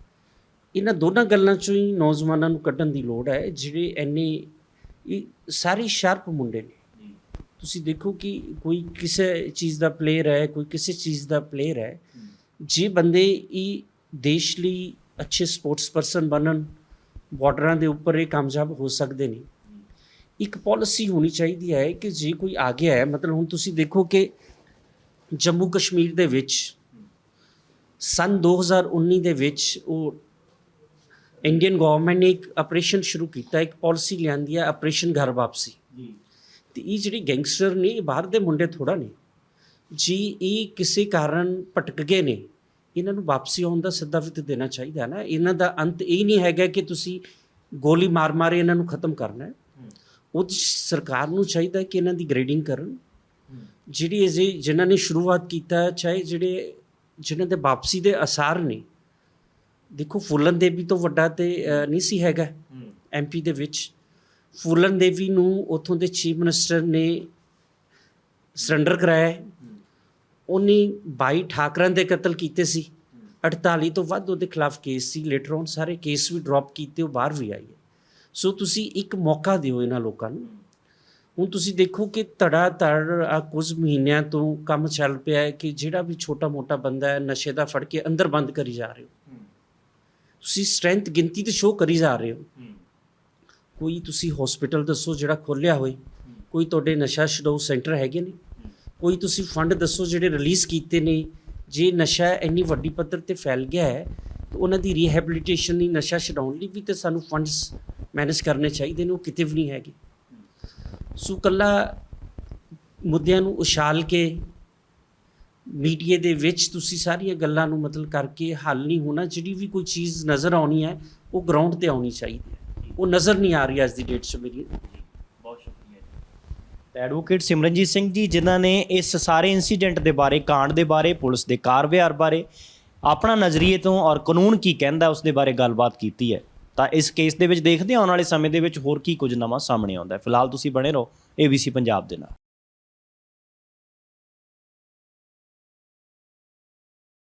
ਇਹਨਾਂ ਦੋਨਾਂ ਗੱਲਾਂ ਚੋਂ ਹੀ ਨੌਜਵਾਨਾਂ ਨੂੰ ਕੱਢਣ ਦੀ ਲੋੜ ਹੈ, ਜਿਹੜੇ ਇੰਨੇ, ਇਹ ਸਾਰੇ ਸ਼ਾਰਪ ਮੁੰਡੇ ਨੇ। ਤੁਸੀਂ ਦੇਖੋ ਕਿ ਕੋਈ ਕਿਸੇ ਚੀਜ਼ ਦਾ ਪਲੇਅਰ ਹੈ, ਕੋਈ ਕਿਸੇ ਚੀਜ਼ ਦਾ ਪਲੇਅਰ ਹੈ, ਜੇ ਬੰਦੇ ਇਹ ਦੇਸ਼ ਲਈ ਅੱਛੇ ਸਪੋਰਟਸ ਪਰਸਨ ਬਣਨ ਬਾਰਡਰਾਂ ਦੇ ਉੱਪਰ ਇਹ ਕਾਮਯਾਬ ਹੋ ਸਕਦੇ ਨੇ। ਇੱਕ ਪਾਲਿਸੀ ਹੋਣੀ ਚਾਹੀਦੀ ਹੈ ਕਿ ਜੇ ਕੋਈ ਆ ਗਿਆ ਹੈ ਮਤਲਬ ਹੁਣ ਤੁਸੀਂ ਦੇਖੋ ਕਿ ਜੰਮੂ ਕਸ਼ਮੀਰ ਦੇ ਵਿੱਚ ਸਨ 2019 ਦੇ ਵਿੱਚ ਉਹ ਇੰਡੀਅਨ ਗਵਰਨਮੈਂਟ ਨੇ ਇੱਕ ਆਪਰੇਸ਼ਨ ਸ਼ੁਰੂ ਕੀਤਾ ਇੱਕ ਪਾਲਿਸੀ ਲਿਆਂਦੀ ਹੈ ਆਪਰੇਸ਼ਨ ਘਰ ਵਾਪਸੀ। ਤੇ ਇਹ ਜਿਹੜੀ ਗੈਂਗਸਟਰ ਨੇ ਇਹ ਬਾਹਰ ਦੇ ਮੁੰਡੇ ਥੋੜਾ ਨੇ। ਜੀ ਇਹ ਕਿਸੇ ਕਾਰਨ ਭਟਕ ਗਏ ਨੇ। ਇਹਨਾਂ ਨੂੰ ਵਾਪਸੀ ਆਉਣ ਦਾ ਸਿੱਧਾ ਵਿਤ ਦੇਣਾ ਚਾਹੀਦਾ ਹੈ ਨਾ। ਇਹਨਾਂ ਦਾ ਅੰਤ ਇਹ ਨਹੀਂ ਹੈਗਾ ਕਿ ਤੁਸੀਂ ਗੋਲੀ ਮਾਰ ਮਾਰੇ ਇਹਨਾਂ ਨੂੰ ਖਤਮ ਕਰਨਾ ਹੈ। ਉਹ 'ਚ ਸਰਕਾਰ ਨੂੰ ਚਾਹੀਦਾ ਕਿ ਇਹਨਾਂ ਦੀ ਗ੍ਰੇਡਿੰਗ ਕਰਨ। ਜਿਹੜੀ ਇਹ ਜਿਹੇ- ਜਿਨ੍ਹਾਂ ਨੇ ਸ਼ੁਰੂਆਤ ਕੀਤਾ ਚਾਹੇ ਜਿਹੜੇ ਜਿਨ੍ਹਾਂ ਦੇ ਵਾਪਸੀ ਦੇ ਅਸਾਰ ਨੇ। ਦੇਖੋ ਫੁੱਲਨ ਦੇਵੀ ਤੋਂ ਵੱਡਾ ਤੇ ਨਹੀਂ ਸੀ ਹੈਗਾ ਐਮਪੀ ਦੇ ਵਿੱਚ। ਫੁੱਲਨ ਦੇਵੀ ਨੂੰ ਉਥੋਂ ਦੇ ਚੀਫ ਮਿਨਿਸਟਰ ਨੇ ਸਰੈਂਡਰ ਕਰਾਇਆ ਉਹਨੇ 22 ਠਾਕਰਾਂ ਦੇ ਕਤਲ ਕੀਤੇ ਸੀ। 48 ਤੋਂ ਵੱਧ ਉਹਦੇ ਖਿਲਾਫ ਕੇਸ ਸੀ। ਲੇਟਰ ਔਨ ਸਾਰੇ ਕੇਸ ਵੀ ਡ੍ਰੌਪ ਕੀਤੇ, ਉਹ ਬਾਹਰ ਵੀ ਆਈ ਹੈ ਸੋ ਤੁਸੀਂ ਇੱਕ ਮੌਕਾ ਦਿਓ ਇਹਨਾਂ ਲੋਕਾਂ ਨੂੰ। ਹੁਣ ਤੁਸੀਂ ਦੇਖੋ ਕਿ ਧੜਾ ਧੜ ਆ ਕੁਝ ਮਹੀਨਿਆਂ ਤੋਂ ਕੰਮ ਚੱਲ ਪਿਆ ਹੈ ਕਿ ਜਿਹੜਾ ਵੀ ਛੋਟਾ ਮੋਟਾ ਬੰਦਾ ਹੈ, ਨਸ਼ੇ ਦਾ ਫੜ ਕੇ ਅੰਦਰ ਬੰਦ ਕਰੀ ਜਾ ਰਹੇ ਹੋ। ਤੁਸੀਂ ਸਟਰੈਂਥ ਗਿਣਤੀ ਤੇ ਸ਼ੋਅ ਕਰੀ ਜਾ ਰਹੇ ਹੋ। ਕੋਈ ਤੁਸੀਂ ਹਸਪੀਟਲ ਦੱਸੋ ਜਿਹੜਾ ਖੋਲਿਆ ਹੋਏ। ਕੋਈ ਤੁਹਾਡੇ ਨਸ਼ਾ ਛਡਾਊ ਸੈਂਟਰ ਹੈਗੇ ਨੇ? ਕੋਈ ਤੁਸੀਂ ਫੰਡ ਦੱਸੋ ਜਿਹੜੇ ਰਿਲੀਜ਼ ਕੀਤੇ ਨੇ, ਜੇ ਨਸ਼ਾ ਇੰਨੀ ਵੱਡੀ ਪੱਧਰ ਤੇ ਫੈਲ ਗਿਆ ਹੈ, ਤਾਂ ਉਹਨਾਂ ਦੀ ਰੀਹੈਬਿਲਿਟੇਸ਼ਨ ਲਈ ਨਸ਼ਾ ਛਡਾਉਣ ਲਈ ਵੀ ਤੇ ਸਾਨੂੰ ਫੰਡਸ ਮੈਨੇਜ ਕਰਨੇ ਚਾਹੀਦੇ ਨੇ, ਉਹ ਕਿਤੇ ਵੀ ਨਹੀਂ ਹੈਗੇ। ਸੋ ਕੱਲਾ ਮੁੱਦਿਆਂ ਨੂੰ ਉਛਾਲ ਕੇ ਮੀਡੀਆ ਦੇ ਵਿੱਚ ਤੁਸੀਂ ਸਾਰੀਆਂ ਗੱਲਾਂ ਨੂੰ ਮਤਲਬ ਕਰਕੇ ਹੱਲ ਨਹੀਂ ਹੋਣਾ, ਜਿਹੜੀ ਵੀ ਕੋਈ ਚੀਜ਼ ਨਜ਼ਰ ਆਉਣੀ ਹੈ, ਉਹ ਗਰਾਊਂਡ ਤੇ ਆਉਣੀ ਚਾਹੀਦੀ ਹੈ। ਉਹ ਨਜ਼ਰ ਨਹੀਂ ਆ ਰਹੀ ਅੱਜ ਦੀ ਡੇਟ 'ਚ ਮੇਰੀ। ਐਡਵੋਕੇਟ ਸਿਮਰਨਜੀਤ ਸਿੰਘ ਜੀ, ਜਿਨ੍ਹਾਂ ਨੇ ਇਸ ਸਾਰੇ ਇਨਸੀਡੈਂਟ ਦੇ ਬਾਰੇ, ਕਾਂਡ ਦੇ ਬਾਰੇ, ਪੁਲਿਸ ਦੇ ਕਾਰਵਾਈ ਬਾਰੇ ਆਪਣਾ ਨਜ਼ਰੀਏ ਤੋਂ ਔਰ ਕਾਨੂੰਨ ਕੀ ਕਹਿੰਦਾ ਉਸ ਦੇ ਬਾਰੇ ਗੱਲਬਾਤ ਕੀਤੀ ਹੈ। ਤਾਂ ਇਸ ਕੇਸ ਦੇ ਵਿੱਚ ਦੇਖਦੇ ਹਾਂ, ਆਉਣ ਵਾਲੇ ਸਮੇਂ ਦੇ ਵਿੱਚ ਹੋਰ ਕੀ ਕੁਝ ਨਵਾਂ ਸਾਹਮਣੇ ਆਉਂਦਾ ਹੈ। ਫਿਲਹਾਲ ਤੁਸੀਂ ਬਣੇ ਰਹੋ ABC ਪੰਜਾਬ ਦੇ ਨਾਲ।